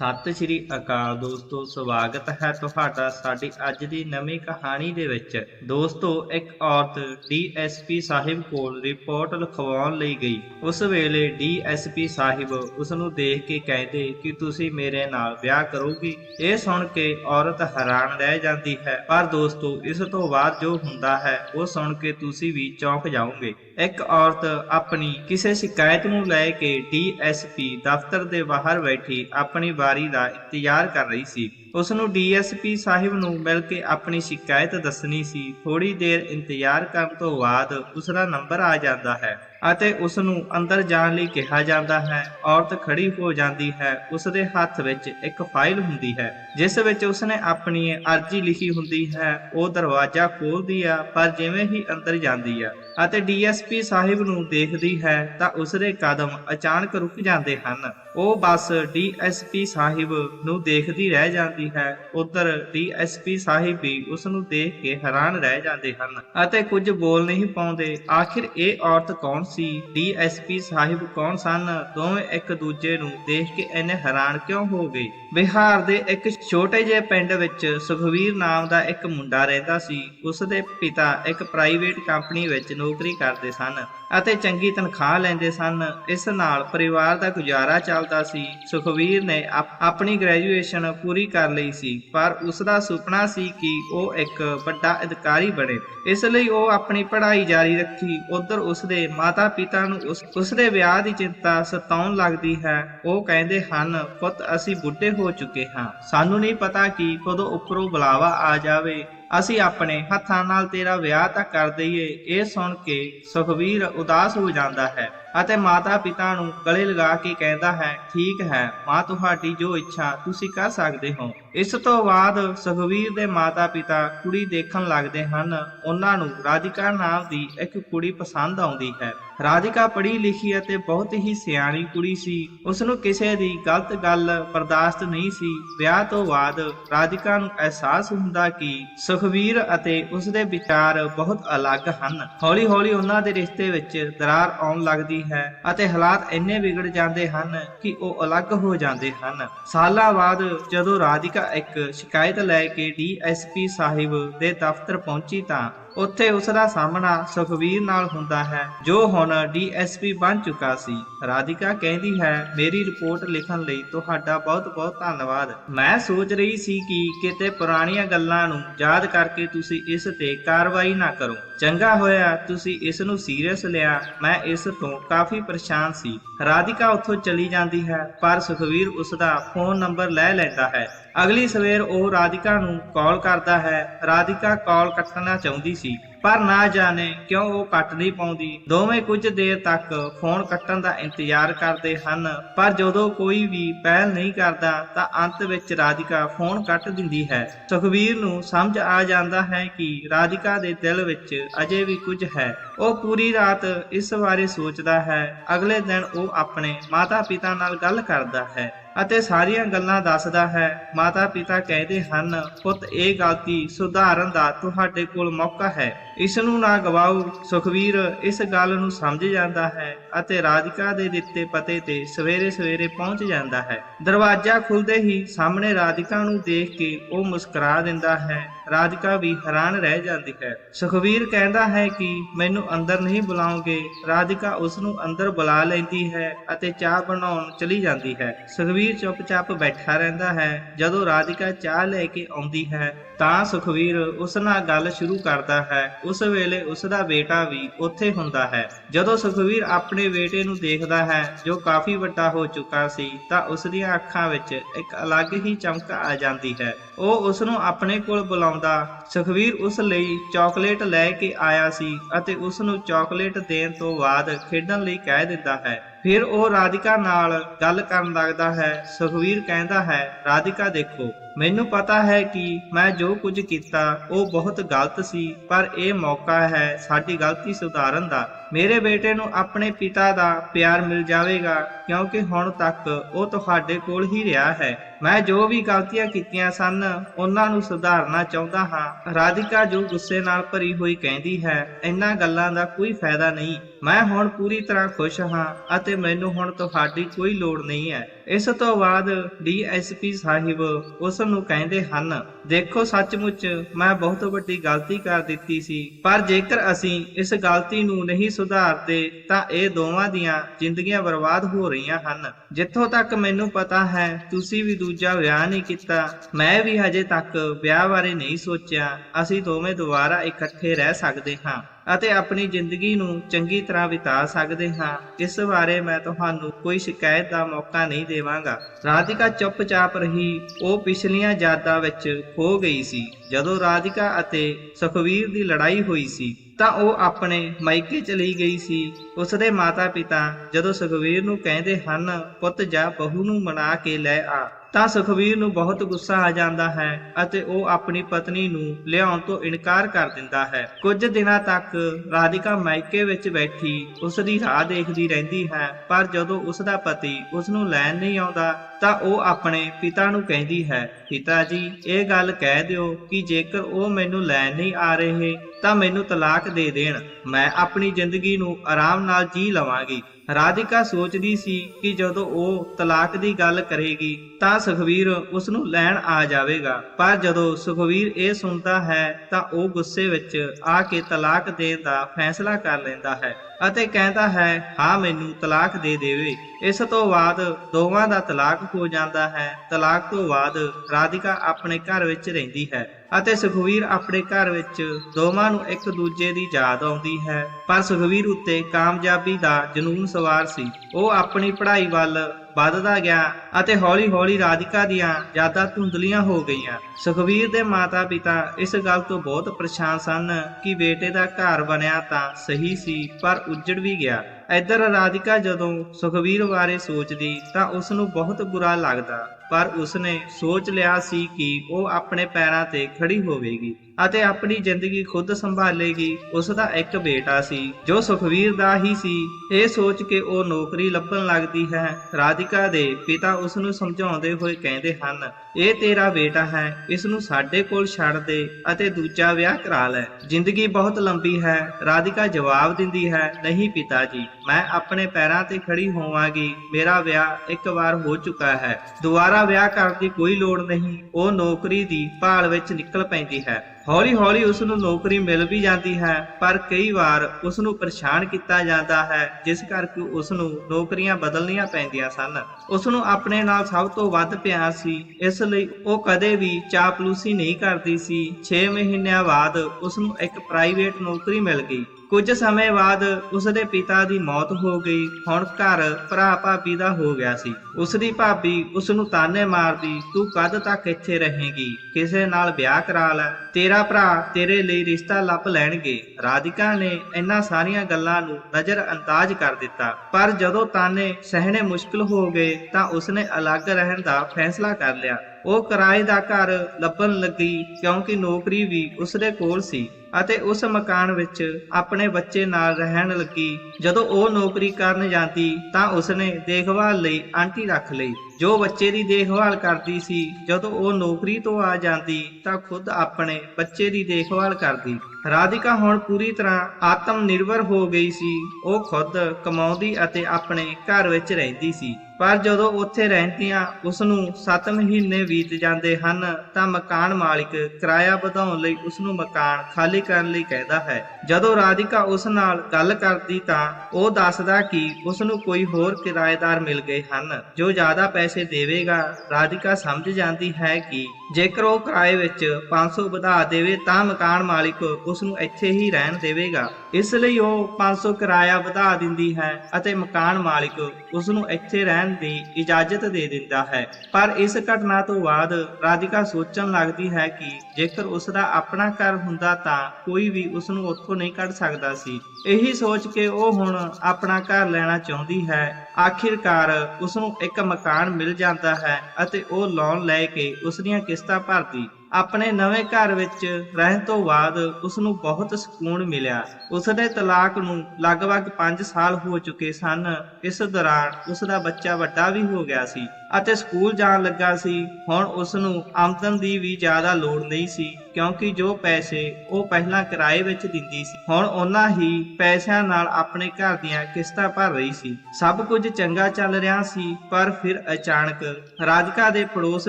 ਸਤਿ ਸ਼੍ਰੀ ਅਕਾਲ ਦੋਸਤੋ, ਸਵਾਗਤ ਹੈ ਤੁਹਾਡਾ ਸਾਡੀ ਅੱਜ ਦੀ ਨਵੀਂ ਕਹਾਣੀ ਦੇ ਵਿੱਚ। ਦੋਸਤੋ, ਇੱਕ ਔਰਤ ਡੀਐਸਪੀ ਸਾਹਿਬ ਕੋਲ ਰਿਪੋਰਟ ਲਿਖਵਾਉਣ ਲਈ ਗਈ। ਉਸ ਵੇਲੇ ਡੀਐਸਪੀ ਸਾਹਿਬ ਉਸ ਨੂੰ ਦੇਖ ਕੇ ਕਹਿੰਦੇ ਕਿ ਤੁਸੀਂ ਮੇਰੇ ਨਾਲ ਵਿਆਹ ਕਰੋਗੇ। ਇਹ ਸੁਣ ਕੇ ਔਰਤ ਹੈਰਾਨ ਰਹਿ ਜਾਂਦੀ ਹੈ। ਪਰ ਦੋਸਤੋ, ਇਸ ਤੋਂ ਬਾਅਦ ਜੋ ਹੁੰਦਾ ਹੈ, ਉਹ ਸੁਣ ਕੇ ਤੁਸੀਂ ਵੀ ਚੌਂਕ ਜਾਓਗੇ। ਇੱਕ ਔਰਤ ਆਪਣੀ ਕਿਸੇ ਸ਼ਿਕਾਇਤ ਨੂੰ ਲੈ ਕੇ ਡੀਐਸਪੀ ਦਫ਼ਤਰ ਦੇ ਬਾਹਰ ਬੈਠੀ ਆਪਣੀ ਵਾਰੀ ਦਾ ਇੰਤਜ਼ਾਰ ਕਰ ਰਹੀ ਸੀ। ਉਸ ਨੂੰ ਡੀਐਸਪੀ ਸਾਹਿਬ ਨੂੰ ਮਿਲ ਕੇ ਆਪਣੀ ਸ਼ਿਕਾਇਤ ਦੱਸਣੀ ਸੀ। ਥੋੜੀ ਦੇਰ ਇੰਤਜ਼ਾਰ ਕਰਨ ਤੋਂ ਬਾਅਦ ਉਸ ਦਾ ਨੰਬਰ ਆ ਜਾਂਦਾ ਹੈ ਅਤੇ ਉਸ ਨੂੰ ਅੰਦਰ ਜਾਣ ਲਈ ਕਿਹਾ ਜਾਂਦਾ ਹੈ। ਔਰਤ ਖੜੀ ਹੋ ਜਾਂਦੀ ਹੈ। ਉਸ ਦੇ ਹੱਥ ਵਿੱਚ ਇੱਕ ਫਾਈਲ ਹੁੰਦੀ ਹੈ, ਜਿਸ ਵਿੱਚ ਉਸਨੇ ਆਪਣੀ ਅਰਜ਼ੀ ਲਿਖੀ ਹੁੰਦੀ ਹੈ। ਉਹ ਦਰਵਾਜ਼ਾ ਖੋਲਦੀ ਆ, ਪਰ ਜਿਵੇਂ ਹੀ ਅੰਦਰ ਜਾਂਦੀ ਆ ਅਤੇ ਡੀਐਸਪੀ ਸਾਹਿਬ ਨੂੰ ਦੇਖਦੀ ਹੈ ਤਾਂ ਉਸ ਦੇ ਕਦਮ ਅਚਾਨਕ ਰੁਕ ਜਾਂਦੇ ਹਨ। ਉਹ ਬਸ ਡੀਐਸਪੀ ਸਾਹਿਬ ਨੂੰ ਦੇਖਦੀ ਰਹਿ ਜਾਂਦੀ ਹੈ। ਉਧਰ ਡੀਐਸਪੀ ਸਾਹਿਬ ਵੀ ਉਸ ਨੂੰ ਦੇਖ ਕੇ ਹੈਰਾਨ ਰਹਿ ਜਾਂਦੇ ਹਨ ਅਤੇ ਕੁਝ ਬੋਲ ਨਹੀਂ ਪਾਉਂਦੇ। ਆਖਿਰ ਇਹ ਔਰਤ ਕੌਣ ਸੀ? ਡੀਐਸਪੀ ਸਾਹਿਬ ਕੌਣ ਸਨ? ਦੋਵੇਂ ਇੱਕ ਦੂਜੇ ਨੂੰ ਦੇਖ ਕੇ ਇੰਨੇ ਹੈਰਾਨ ਕਿਉਂ ਹੋ ਗਏ? ਬਿਹਾਰ ਦੇ ਇੱਕ ਛੋਟੇ ਜਿਹੇ ਪਿੰਡ ਵਿੱਚ ਸੁਖਵੀਰ ਨਾਮ ਦਾ ਇੱਕ ਮੁੰਡਾ ਰਹਿੰਦਾ ਸੀ। ਉਸ ਦੇ ਪਿਤਾ ਇੱਕ ਪ੍ਰਾਈਵੇਟ ਕੰਪਨੀ ਵਿੱਚ ਨੌਕਰੀ ਕਰਦੇ ਸਨ ਅਤੇ ਚੰਗੀ ਤਨਖਾਹ ਲੈਂਦੇ ਸਨ। ਇਸ ਨਾਲ ਪਰਿਵਾਰ ਦਾ ਗੁਜ਼ਾਰਾ ਚੱਲਦਾ ਸੀ। ਸੁਖਵੀਰ ਨੇ ਆਪਣੀ ਗ੍ਰੈਜੂਏਸ਼ਨ ਪੂਰੀ ਕਰ ਲਈ ਸੀ, ਪਰ ਉਸ ਦਾ ਸੁਪਨਾ ਸੀ ਕਿ ਉਹ ਇੱਕ ਵੱਡਾ ਅਧਿਕਾਰੀ ਬਣੇ। ਇਸ ਲਈ ਉਹ ਆਪਣੀ ਪੜ੍ਹਾਈ ਜਾਰੀ ਰੱਖੀ। ਉਧਰ ਉਸ ਦੇ ਮਾਤਾ-ਪਿਤਾ ਨੂੰ ਉਸ ਉਸ ਦੇ ਵਿਆਹ ਦੀ ਚਿੰਤਾ ਸਤਾਉਣ ਲੱਗਦੀ ਹੈ। ਉਹ ਕਹਿੰਦੇ ਹਨ, ਪੁੱਤ, ਅਸੀਂ ਬੁੱਢੇ ਹੋ ਚੁੱਕੇ ਹਾਂ। ਸਾਨੂੰ ਨਹੀਂ ਪਤਾ ਕਿ ਕਦੋਂ ਉੱਪਰੋਂ ਬੁਲਾਵਾ ਆ ਜਾਵੇ। ਅਸੀਂ ਆਪਣੇ ਹੱਥਾਂ ਨਾਲ ਤੇਰਾ ਵਿਆਹ ਤਾਂ ਕਰ ਦਈਏ। ਇਹ ਸੁਣ ਕੇ ਸੁਖਵੀਰ ਉਦਾਸ ਹੋ ਜਾਂਦਾ ਹੈ। ਅਤੇ ਮਾਤਾ ਪਿਤਾ ਨੂੰ ਗਲੇ ਲਗਾ ਕੇ ਕਹਿੰਦਾ ਹੈ, ਠੀਕ ਹੈ, ਮਾਂ ਤੁਹਾਡੀ ਜੋ ਇੱਛਾ, ਤੁਸੀਂ ਕਰ ਸਕਦੇ ਹੋ। ਇਸ ਤੋਂ ਬਾਅਦ ਸੁਖਵੀਰ ਦੇ ਮਾਤਾ ਪਿਤਾ ਕੁੜੀ ਦੇਖਣ ਲੱਗਦੇ ਹਨ। ਉਹਨਾਂ ਨੂੰ ਰਾਧਿਕਾ ਨਾਮ ਦੀ ਇੱਕ ਕੁੜੀ ਪਸੰਦ ਆਉਂਦੀ ਹੈ। ਰਾਧਿਕਾ ਪੜ੍ਹੀ ਲਿਖੀ ਅਤੇ ਬਹੁਤ ਹੀ ਸਿਆਣੀ ਕੁੜੀ ਸੀ। ਉਸ ਨੂੰ ਕਿਸੇ ਦੀ ਗਲਤ ਗੱਲ ਬਰਦਾਸ਼ਤ ਨਹੀਂ ਸੀ। ਵਿਆਹ ਤੋਂ ਬਾਅਦ ਰਾਧਿਕਾ ਨੂੰ ਅਹਿਸਾਸ ਹੁੰਦਾ ਕਿ ਸੁਖਵੀਰ ਅਤੇ ਉਸ ਦੇ ਵਿਚਾਰ ਬਹੁਤ ਅਲੱਗ ਹਨ। ਹੌਲੀ-ਹੌਲੀ ਉਹਨਾਂ ਦੇ ਰਿਸ਼ਤੇ ਵਿੱਚ ਦਰਾਰ ਆਉਣ ਲੱਗਦੀ ਹੈ ਅਤੇ ਹਾਲਾਤ ਇੰਨੇ ਵਿਗੜ ਜਾਂਦੇ ਹਨ ਕਿ ਉਹ ਅਲੱਗ ਹੋ ਜਾਂਦੇ ਹਨ। ਸਾਲਾਂ ਬਾਅਦ ਜਦੋਂ ਰਾਧਿਕਾ ਇੱਕ ਸ਼ਿਕਾਇਤ ਲੈ ਕੇ ਡੀਐਸਪੀ ਸਾਹਿਬ ਦੇ ਦਫ਼ਤਰ ਪਹੁੰਚੀ ਤਾਂ ਉੱਥੇ ਉਸ ਦਾ ਸਾਹਮਣਾ ਸੁਖਵੀਰ ਨਾਲ ਹੁੰਦਾ ਹੈ, ਜੋ ਹੁਣ ਡੀਐਸਪੀ ਬਣ ਚੁੱਕਾ ਸੀ। ਰਾਧਿਕਾ ਕਹਿੰਦੀ ਹੈ, ਮੇਰੀ ਰਿਪੋਰਟ ਲਿਖਣ ਲਈ ਤੁਹਾਡਾ ਬਹੁਤ-ਬਹੁਤ ਧੰਨਵਾਦ। ਮੈਂ ਸੋਚ ਰਹੀ ਸੀ ਕਿ ਕਿਤੇ ਪੁਰਾਣੀਆਂ ਗੱਲਾਂ ਨੂੰ ਯਾਦ ਕਰਕੇ ਤੁਸੀਂ ਇਸ ਤੇ ਕਾਰਵਾਈ ਨਾ ਕਰੋ। ਚੰਗਾ ਹੋਇਆ ਤੁਸੀਂ ਇਸ ਨੂੰ ਸੀਰੀਅਸ ਲਿਆ, ਮੈਂ ਇਸ ਤੋਂ ਕਾਫੀ ਪਰੇਸ਼ਾਨ ਸੀ। ਰਾਧਿਕਾ ਉੱਥੋਂ ਚਲੀ ਜਾਂਦੀ ਹੈ, ਪਰ ਸੁਖਵੀਰ ਉਸ ਦਾ ਫੋਨ ਨੰਬਰ ਲੈ ਲੈਂਦਾ ਹੈ। ਅਗਲੀ ਸਵੇਰ ਉਹ ਰਾਧਿਕਾ ਨੂੰ ਕਾਲ ਕਰਦਾ ਹੈ। ਰਾਧਿਕਾ ਕਾਲ ਕੱਟਣਾ ਚਾਹੁੰਦੀ ਸੀ ਪਰ ਨਾ ਜਾਣੇ ਕਿਉਂ ਉਹ ਕੱਟ ਨਹੀਂ ਪਾਉਂਦੀ। ਦੋਵੇਂ ਕੁਝ ਦੇਰ ਤੱਕ ਫੋਨ ਕੱਟਣ ਦਾ ਇੰਤਜ਼ਾਰ ਕਰਦੇ ਹਨ, ਪਰ ਜਦੋਂ ਕੋਈ ਵੀ ਪਹਿਲ ਨਹੀਂ ਕਰਦਾ, ਤਾਂ ਅੰਤ ਵਿੱਚ ਰਾਧਿਕਾ ਫੋਨ ਕੱਟ ਦਿੰਦੀ ਹੈ। ਸੁਖਵੀਰ ਨੂੰ ਸਮਝ ਆ ਜਾਂਦਾ ਹੈ ਕਿ ਰਾਧਿਕਾ ਦੇ ਦਿਲ ਵਿੱਚ ਅਜੇ ਵੀ ਕੁਝ ਹੈ। ਉਹ ਪੂਰੀ ਰਾਤ ਇਸ ਬਾਰੇ ਸੋਚਦਾ ਹੈ। ਅਗਲੇ ਦਿਨ ਉਹ ਆਪਣੇ ਮਾਤਾ-ਪਿਤਾ ਨਾਲ ਗੱਲ ਕਰਦਾ ਹੈ ਅਤੇ ਸਾਰੀਆਂ ਗੱਲਾਂ ਦੱਸਦਾ ਹੈ। ਮਾਤਾ ਪਿਤਾ ਕਹਿੰਦੇ ਹਨ, ਪੁੱਤ, ਇਹ ਗਲਤੀ ਸੁਧਾਰਨ ਦਾ ਤੁਹਾਡੇ ਕੋਲ ਮੌਕਾ ਹੈ। ਇਸ ਨੂੰ ਨਾ ਗਵਾਓ, ਸੁਖਵੀਰ, ਇਸ ਗੱਲ ਨੂੰ ਸਮਝ ਜਾਂਦਾ ਹੈ ਅਤੇ ਰਾਧਿਕਾ ਦੇ ਦਿੱਤੇ ਪਤੇ ਤੇ ਸਵੇਰੇ ਸਵੇਰੇ ਪਹੁੰਚ ਜਾਂਦਾ ਹੈ। ਦਰਵਾਜ਼ਾ ਖੁੱਲਦੇ ਹੀ ਸਾਹਮਣੇ ਰਾਧਿਕਾ ਨੂੰ ਦੇਖ ਕੇ ਉਹ ਮੁਸਕਰਾ ਦਿੰਦਾ ਹੈ। ਰਾਜਕਾ ਵੀ ਹੈਰਾਨ ਰਹਿ ਜਾਂਦੀ ਹੈ। ਸੁਖਵੀਰ ਕਹਿੰਦਾ ਹੈ ਕਿ ਮੈਨੂੰ ਅੰਦਰ ਨਹੀਂ ਬੁਲਾਓਗੇ। ਰਾਜਕਾ ਉਸ ਨੂੰ ਅੰਦਰ ਬੁਲਾ ਲੈਂਦੀ ਹੈ ਅਤੇ ਚਾਹ ਬਣਾਉਣ ਚਲੀ ਜਾਂਦੀ ਹੈ। ਸੁਖਵੀਰ ਚੁੱਪਚਾਪ ਬੈਠਾ ਰਹਿੰਦਾ ਹੈ। ਜਦੋਂ ਰਾਧਿਕਾ ਚਾਹ ਲੈ ਕੇ ਆਉਂਦੀ ਹੈ, ਤਾਂ ਸੁਖਵੀਰ ਉਸ ਨਾਲ ਗੱਲ ਸ਼ੁਰੂ ਕਰਦਾ ਹੈ। ਉਸ ਵੇਲੇ ਉਸ ਦਾ ਬੇਟਾ ਵੀ ਉੱਥੇ ਹੁੰਦਾ ਹੈ। ਜਦੋਂ ਸੁਖਵੀਰ ਆਪਣੇ ਬੇਟੇ ਨੂੰ ਦੇਖਦਾ ਹੈ, ਜੋ ਕਾਫੀ ਵੱਡਾ ਹੋ ਚੁੱਕਾ ਸੀ, ਤਾਂ ਉਸ ਦੀਆਂ ਅੱਖਾਂ ਵਿੱਚ ਇੱਕ ਅਲੱਗ ਹੀ ਚਮਕ ਆ ਜਾਂਦੀ ਹੈ। ਉਹ ਉਸ ਨੂੰ ਆਪਣੇ ਕੋਲ ਬੁਲਾਉਂਦਾ ਸੁਖਵੀਰ ਉਸ ਲਈ ਚਾਕਲੇਟ ਲੈ ਕੇ ਆਇਆ ਸੀ ਅਤੇ ਉਸ ਨੂੰ ਚਾਕਲੇਟ ਦੇਣ ਤੋਂ ਬਾਅਦ ਖੇਡਣ ਲਈ ਕਹਿ ਦਿੰਦਾ ਹੈ। ਫਿਰ ਉਹ ਰਾਧਿਕਾ ਨਾਲ ਗੱਲ ਕਰਨ ਲੱਗਦਾ ਹੈ, ਸੁਖਵੀਰ ਕਹਿੰਦਾ ਹੈ, ਰਾਧਿਕਾ ਦੇਖੋ, ਮੈਨੂੰ ਪਤਾ ਹੈ ਕਿ ਮੈਂ ਜੋ ਕੁਝ ਕੀਤਾ, ਉਹ ਬਹੁਤ ਗਲਤ ਸੀ, ਪਰ ਇਹ ਮੌਕਾ ਹੈ ਸਾਡੀ ਗਲਤੀ ਸੁਧਾਰਨ ਦਾ। ਮੇਰੇ ਬੇਟੇ ਨੂੰ ਆਪਣੇ ਪਿਤਾ ਦਾ ਪਿਆਰ ਮਿਲ ਜਾਵੇਗਾ, ਕਿਉਂਕਿ ਹੁਣ ਤੱਕ ਉਹ ਤੁਹਾਡੇ ਕੋਲ ਹੀ ਰਿਹਾ ਹੈ। ਮੈਂ ਜੋ ਵੀ ਗਲਤੀਆਂ ਕੀਤੀਆਂ ਸਨ, ਉਹਨਾਂ ਨੂੰ ਸੁਧਾਰਨਾ ਚਾਹੁੰਦਾ ਹਾਂ। ਰਾਧਿਕਾ ਜੋ ਗੁੱਸੇ ਨਾਲ ਭਰੀ ਹੋਈ ਕਹਿੰਦੀ ਹੈ, ਇਹਨਾਂ ਗੱਲਾਂ ਦਾ ਕੋਈ ਫਾਇਦਾ ਨਹੀਂ। ਮੈਂ ਹੁਣ ਪੂਰੀ ਤਰ੍ਹਾਂ ਖੁਸ਼ ਹਾਂ ਅਤੇ ਮੈਨੂੰ ਹੁਣ ਤੁਹਾਡੀ ਕੋਈ ਲੋੜ ਨਹੀਂ ਹੈ। ਇਸ ਤੋਂ ਬਾਅਦ ਡੀਐਸਪੀ ਸਾਹਿਬ ਉਸ ਨੂੰ ਕਹਿੰਦੇ ਹਨ, ਦੇਖੋ ਸੱਚਮੁੱਚ ਮੈਂ ਬਹੁਤ ਵੱਡੀ ਗਲਤੀ ਕਰ ਦਿੱਤੀ ਸੀ, ਪਰ ਜੇਕਰ ਅਸੀਂ ਇਸ ਗਲਤੀ ਨੂੰ ਨਹੀਂ ਸੁਧਾਰਦੇ ਤਾਂ ਇਹ ਦੋਵਾਂ ਦੀਆਂ ਜ਼ਿੰਦਗੀਆਂ ਬਰਬਾਦ ਹੋ ਰਹੀਆਂ ਹਨ। ਜਿੱਥੋਂ ਤੱਕ ਮੈਨੂੰ ਪਤਾ ਹੈ, ਤੁਸੀਂ ਵੀ ਦੂਜਾ ਵਿਆਹ ਨਹੀਂ ਕੀਤਾ, ਮੈਂ ਵੀ ਹਜੇ ਤੱਕ ਵਿਆਹ ਬਾਰੇ ਨਹੀਂ ਸੋਚਿਆ, ਅਸੀਂ ਦੋਵੇਂ ਦੁਬਾਰਾ ਇਕੱਠੇ ਰਹਿ ਸਕਦੇ ਹਾਂ ਅਤੇ ਆਪਣੀ ਜ਼ਿੰਦਗੀ ਨੂੰ ਚੰਗੀ ਤਰ੍ਹਾਂ ਬਿਤਾ ਸਕਦੇ ਹਾਂ। ਇਸ ਬਾਰੇ ਮੈਂ ਤੁਹਾਨੂੰ ਕੋਈ ਸ਼ਿਕਾਇਤ ਦਾ ਮੌਕਾ ਨਹੀਂ ਦੇ ਦੇਵਾਂਗਾ। ਰਾਧਿਕਾ ਚੁੱਪਚਾਪ ਰਹੀ, ਉਹ ਪਿਛਲੀਆਂ ਯਾਦਾਂ ਵਿੱਚ ਖੋ ਗਈ ਸੀ। ਜਦੋਂ ਰਾਧਿਕਾ ਅਤੇ ਸੁਖਵੀਰ ਦੀ ਲੜਾਈ ਹੋਈ ਸੀ, ਤਾਂ ਉਹ ਆਪਣੇ ਮਾਇਕੇ ਚਲੀ ਗਈ ਸੀ। ਉਸਦੇ ਮਾਤਾ-ਪਿਤਾ ਜਦੋਂ ਸੁਖਵੀਰ ਨੂੰ ਕਹਿੰਦੇ ਹਨ, ਪੁੱਤ, ਜਾ ਬਹੂ ਨੂੰ ਮਨਾ ਕੇ ਲੈ ਆ। ਤਾਂ ਸੁਖਵੀਰ ਨੂੰ ਬਹੁਤ ਗੁੱਸਾ ਆ ਜਾਂਦਾ ਹੈ ਅਤੇ ਉਹ ਆਪਣੀ ਪਤਨੀ ਨੂੰ ਲਿਆਉਣ ਤੋਂ ਇਨਕਾਰ ਕਰ ਦਿੰਦਾ ਹੈ। ਕੁਝ ਦਿਨਾਂ ਤੱਕ ਰਾਧਿਕਾ ਮਾਇਕੇ ਵਿੱਚ ਬੈਠੀ ਉਸ ਦੀ ਰਾਹ ਦੇਖਦੀ ਰਹਿੰਦੀ ਹੈ, ਪਰ ਜਦੋਂ ਉਸ ਦਾ ਪਤੀ ਉਸ ਨੂੰ ਲੈਣ ਨਹੀਂ ਆਉਂਦਾ, ਤਾਂ ਉਹ ਆਪਣੇ ਪਿਤਾ ਨੂੰ ਕਹਿੰਦੀ ਹੈ, ਪਿਤਾ ਜੀ, ਇਹ ਗੱਲ ਕਹਿ ਦਿਓ ਕਿ ਜੇਕਰ ਉਹ ਮੈਨੂੰ ਲੈਣ ਨਹੀਂ ਆ ਰਹੇ, ਤਾਂ ਮੈਨੂੰ ਤਲਾਕ ਦੇ ਦੇਣ। ਮੈਂ ਆਪਣੀ ਜ਼ਿੰਦਗੀ ਨੂੰ ਆਰਾਮ ਨਾਲ ਜੀ ਲਵਾਂਗੀ। ਰਾਧਿਕਾ ਸੋਚਦੀ ਸੀ ਕਿ ਜਦੋਂ ਉਹ ਤਲਾਕ ਦੀ ਗੱਲ ਕਰੇਗੀ ਤਾਂ ਸੁਖਵੀਰ ਉਸ ਨੂੰ ਲੈਣ ਆ ਜਾਵੇਗਾ। ਪਰ ਜਦੋਂ ਸੁਖਵੀਰ ਇਹ ਸੁਣਦਾ ਹੈ ਤਾਂ ਉਹ ਗੁੱਸੇ ਵਿੱਚ ਆ ਕੇ ਤਲਾਕ ਦੇਣ ਦਾ ਫੈਸਲਾ ਕਰ ਲੈਂਦਾ ਹੈ ਅਤੇ ਕਹਿੰਦਾ ਹੈ, ਹਾਂ, ਮੈਨੂੰ ਤਲਾਕ ਦੇ ਦੇਵੇ। ਇਸ ਤੋਂ ਬਾਅਦ ਦੋਵਾਂ ਦਾ ਤਲਾਕ ਹੋ ਜਾਂਦਾ ਹੈ। ਤਲਾਕ ਤੋਂ ਬਾਅਦ ਰਾਧਿਕਾ ਆਪਣੇ ਘਰ ਵਿੱਚ ਰਹਿੰਦੀ ਹੈ। ਅਤੇ ਸੁਖਵੀਰ ਆਪਣੇ ਘਰ ਵਿੱਚ ਦੋਵਾਂ ਨੂੰ ਇੱਕ ਦੂਜੇ ਦੀ ਯਾਦ ਆਉਂਦੀ ਹੈ। ਪਰ ਸੁਖਵੀਰ ਉੱਤੇ ਕਾਮਯਾਬੀ ਦਾ ਜਨੂਨ ਸਵਾਰ ਸੀ। ਉਹ ਆਪਣੀ ਪੜ੍ਹਾਈ ਵੱਲ ਵੱਧਦਾ ਗਿਆ ਅਤੇ ਹੌਲੀ-ਹੌਲੀ ਰਾਧਿਕਾ ਦੀਆਂ ਯਾਦਾਂ ਧੁੰਦਲੀਆਂ ਹੋ ਗਈਆਂ। ਸੁਖਵੀਰ ਦੇ ਮਾਤਾ-ਪਿਤਾ ਇਸ ਗੱਲ ਤੋਂ ਬਹੁਤ ਪਰੇਸ਼ਾਨ ਸਨ ਕਿ ਬੇਟੇ ਦਾ ਘਰ ਬਣਿਆ ਤਾਂ ਸਹੀ ਸੀ, ਪਰ ਉੱਜੜ ਵੀ ਗਿਆ। ਇੱਧਰ ਰਾਧਿਕਾ ਜਦੋਂ ਸੁਖਵੀਰ ਬਾਰੇ ਸੋਚਦੀ ਤਾਂ ਉਸ ਨੂੰ ਬਹੁਤ ਬੁਰਾ ਲੱਗਦਾ। ਪਰ ਉਸਨੇ ਸੋਚ ਲਿਆ ਸੀ ਕਿ ਉਹ ਆਪਣੇ ਪੈਰਾਂ ਤੇ ਖੜੀ ਹੋਵੇਗੀ ਅਤੇ ਆਪਣੀ ਜ਼ਿੰਦਗੀ ਖੁਦ ਸੰਭਾਲੇਗੀ। ਉਸ ਦਾ ਇੱਕ ਬੇਟਾ ਸੀ, ਜੋ ਸੁਖਵੀਰ ਦਾ ਹੀ ਸੀ। ਇਹ ਸੋਚ ਕੇ ਉਹ ਨੌਕਰੀ ਲੱਭਣ ਲੱਗਦੀ ਹੈ। ਰਾਧਿਕਾ ਦੇ ਪਿਤਾ ਉਸ ਨੂੰ ਸਮਝਾਉਂਦੇ ਹੋਏ ਕਹਿੰਦੇ ਹਨ, ਇਹ ਤੇਰਾ ਬੇਟਾ ਹੈ ਇਸ ਨੂੰ ਸਾਡੇ ਕੋਲ ਛੱਡ ਦੇ ਅਤੇ ਦੂਜਾ ਵਿਆਹ ਕਰਾ ਲੈ। ਜ਼ਿੰਦਗੀ ਬਹੁਤ ਲੰਬੀ ਹੈ। ਰਾਧਿਕਾ ਜਵਾਬ ਦਿੰਦੀ ਹੈ, ਨਹੀਂ ਪਿਤਾ ਜੀ ਮੈਂ ਆਪਣੇ ਪੈਰਾਂ ਤੇ ਖੜੀ ਹੋਵਾਂਗੀ। ਮੇਰਾ ਵਿਆਹ ਇੱਕ ਵਾਰ ਹੋ ਚੁੱਕਾ ਹੈ। ਦੁਬਾਰਾ ਵਿਆਹ ਕਰਨ ਦੀ ਕੋਈ ਲੋੜ ਨਹੀਂ, ਉਹ ਨੌਕਰੀ ਦੀ ਭਾਲ ਵਿੱਚ ਨਿਕਲ ਪੈਂਦੀ ਹੈ। ਹੌਲੀ-ਹੌਲੀ ਉਸ ਨੂੰ ਨੌਕਰੀ ਮਿਲ ਵੀ ਜਾਂਦੀ ਹੈ, ਪਰ ਕਈ ਵਾਰ ਉਸ ਨੂੰ ਪਰੇਸ਼ਾਨ ਕੀਤਾ ਜਾਂਦਾ ਹੈ, ਜਿਸ ਕਰਕੇ ਉਸ ਨੂੰ ਨੌਕਰੀਆਂ ਬਦਲਣੀਆਂ ਪੈਂਦੀਆਂ ਸਨ। ਉਸ ਨੂੰ ਆਪਣੇ ਨਾਲ ਸਭ ਤੋਂ ਵੱਧ ਪਿਆਰ ਸੀ, ਇਸ ਲਈ ਉਹ ਕਦੇ ਵੀ ਚਾਪਲੂਸੀ ਨਹੀਂ ਕਰਦੀ ਸੀ। 6 ਮਹੀਨਿਆਂ ਬਾਅਦ ਉਸ ਨੂੰ ਇੱਕ ਪ੍ਰਾਈਵੇਟ ਨੌਕਰੀ ਮਿਲ ਗਈ। ਕੁਝ ਸਮੇਂ ਬਾਅਦ ਉਸ ਦੇ ਪਿਤਾ ਦੀ ਮੌਤ ਹੋ ਗਈ। ਹੁਣ ਘਰ ਭਰਾ ਭਾਬੀ ਦਾ ਹੋ ਗਿਆ ਸੀ। ਉਸ ਦੀ ਭਾਬੀ ਉਸ ਨੂੰ ਤਾਨੇ ਮਾਰਦੀ, ਤੂੰ ਕਦ ਤੱਕ ਇੱਥੇ ਰਹੇਂਗੀ? ਕਿਸੇ ਨਾਲ ਵਿਆਹ ਕਰਾ ਲੈ। ਤੇਰਾ ਭਰਾ ਤੇਰੇ ਲਈ ਰਿਸ਼ਤਾ ਲੱਭ ਲੈਣਗੇ। ਰਾਧਿਕਾ ਨੇ ਇਹਨਾਂ ਸਾਰੀਆਂ ਗੱਲਾਂ ਨੂੰ ਨਜ਼ਰ ਅੰਦਾਜ਼ ਕਰ ਦਿੱਤਾ। ਪਰ ਜਦੋਂ ਤਾਨੇ ਸਹਿਣੇ ਮੁਸ਼ਕਲ ਹੋ ਗਏ ਤਾਂ ਉਸਨੇ ਅਲੱਗ ਰਹਿਣ ਦਾ ਫੈਸਲਾ ਕਰ ਲਿਆ। ਉਹ ਕਿਰਾਏ ਦਾ ਘਰ ਲੱਭਣ ਲੱਗੀ ਕਿਉਂਕਿ ਨੌਕਰੀ ਵੀ ਉਸਦੇ ਕੋਲ ਸੀ। ਅਤੇ ਉਸ ਮਕਾਨ ਵਿੱਚ ਆਪਣੇ ਬੱਚੇ ਨਾਲ ਰਹਿਣ ਲੱਗੀ। ਜਦੋਂ ਉਹ ਨੌਕਰੀ ਕਰਨ ਜਾਂਦੀ ਤਾਂ ਉਸਨੇ ਦੇਖਭਾਲ ਲਈ ਆਂਟੀ ਰੱਖ ਲਈ। ਜੋ ਬੱਚੇ ਦੀ ਦੇਖਭਾਲ ਕਰਦੀ ਸੀ, ਜਦੋਂ ਉਹ ਨੌਕਰੀ ਤੋਂ ਆ ਜਾਂਦੀ ਤਾਂ ਖੁਦ ਆਪਣੇ ਬੱਚੇ ਦੀ ਦੇਖਭਾਲ ਕਰਦੀ। ਰਾਧਿਕਾ ਹੁਣ ਪੂਰੀ ਤਰ੍ਹਾਂ ਆਤਮ ਨਿਰਭਰ ਹੋ ਗਈ ਸੀ। ਉਹ ਖੁਦ ਕਮਾਉਂਦੀ ਅਤੇ ਆਪਣੇ ਘਰ ਵਿੱਚ ਰਹਿੰਦੀ ਸੀ। ਪਰ ਜਦੋਂ ਉੱਥੇ ਰਹਿੰਦੀਆਂ ਉਸ ਨੂੰ 7 ਮਹੀਨੇ ਬੀਤ ਜਾਂਦੇ ਹਨ ਤਾਂ ਮਕਾਨ ਮਾਲਿਕ ਕਿਰਾਇਆ ਵਧਾਉਣ ਲਈ ਉਸ ਨੂੰ ਮਕਾਨ ਖਾਲੀ ਕਰਨ ਲਈ ਕਹਿੰਦਾ ਹੈ। ਜਦੋਂ ਰਾਧਿਕਾ ਉਸ ਨਾਲ ਗੱਲ ਕਰਦੀ ਤਾਂ ਉਹ ਦੱਸਦਾ ਕਿ ਉਸ ਨੂੰ ਕੋਈ ਹੋਰ ਕਿਰਾਏਦਾਰ ਮਿਲ ਗਏ ਹਨ, ਜੋ ਜ਼ਿਆਦਾ ਪੈਸੇ ਦੇਵੇਗਾ। ਰਾਧਿਕਾ ਸਮਝ ਜਾਂਦੀ ਹੈ ਕਿ ਜੇਕਰ ਉਹ ਕਿਰਾਏ ਵਿੱਚ 500 ਵਧਾ ਦੇਵੇ ਤਾਂ ਮਕਾਨ ਮਾਲਿਕ ਉਸ ਨੂੰ ਇੱਥੇ ਹੀ ਰਹਿਣ ਦੇਵੇਗਾ। ਇਸ ਲਈ ਉਹ 500 ਕਿਰਾਇਆ ਵਧਾ ਦਿੰਦੀ ਹੈ ਅਤੇ ਮਕਾਨ ਮਾਲਿਕ ਉਸ ਨੂੰ ਇੱਥੇ ਰਹਿਣ ਦੀ ਇਜਾਜ਼ਤ ਦੇ ਦਿੰਦਾ ਹੈ। ਪਰ ਇਸ ਘਟਨਾ ਤੋਂ ਬਾਅਦ ਰਾਧਿਕਾ ਸੋਚਣ ਲੱਗਦੀ ਹੈ ਕਿ ਜੇਕਰ ਉਸ ਦਾ ਆਪਣਾ ਘਰ ਹੁੰਦਾ ਤਾਂ ਕੋਈ ਵੀ ਉਸ ਨੂੰ ਉੱਥੋਂ ਨਹੀਂ ਕੱਢ ਸਕਦਾ ਸੀ। ਇਹੀ ਸੋਚ ਕੇ ਉਹ ਹੁਣ ਆਪਣਾ ਘਰ ਲੈਣਾ ਚਾਹੁੰਦੀ ਹੈ। ਆਖਿਰਕਾਰ ਉਸ ਨੂੰ ਇੱਕ ਮਕਾਨ ਮਿਲ ਜਾਂਦਾ ਹੈ ਅਤੇ ਉਹ ਲੋਨ ਲੈ ਕੇ ਉਸ ਦੀਆਂ ਕਿਸ਼ਤਾਂ ਭਰਦੀ। ਆਪਣੇ ਨਵੇਂ ਘਰ ਵਿੱਚ ਰਹਿਣ ਤੋਂ ਬਾਅਦ ਉਸ ਨੂੰ ਬਹੁਤ ਸਕੂਨ ਮਿਲਿਆ। ਉਸ ਦੇ ਤਲਾਕ ਨੂੰ ਲਗਭਗ 5 ਸਾਲ ਹੋ ਚੁੱਕੇ ਸਨ। ਇਸ ਦੌਰਾਨ ਉਸ ਦਾ ਬੱਚਾ ਵੱਡਾ ਵੀ ਹੋ ਗਿਆ ਸੀ ਅਤੇ ਸਕੂਲ ਜਾਣ ਲੱਗਾ ਸੀ। ਹੁਣ ਉਸ ਨੂੰ ਆਮਦਨ ਦੀ ਵੀ ਜ਼ਿਆਦਾ ਲੋੜ ਨਹੀਂ ਸੀ, ਕਿਉਂਕਿ ਜੋ ਪੈਸੇ ਉਹ ਪਹਿਲਾਂ ਕਿਰਾਏ ਵਿੱਚ ਦਿੰਦੀ ਸੀ, ਹੁਣ ਉਹਨਾਂ ਹੀ ਪੈਸਿਆਂ ਨਾਲ ਆਪਣੇ ਘਰ ਦੀਆਂ ਕਿਸ਼ਤਾਂ ਭਰ ਰਹੀ ਸੀ। ਸਭ ਕੁਝ ਚੰਗਾ ਚੱਲ ਰਿਹਾ ਸੀ, ਪਰ ਫਿਰ ਅਚਾਨਕ ਰਾਜਕਾ ਦੇ ਪੜੋਸ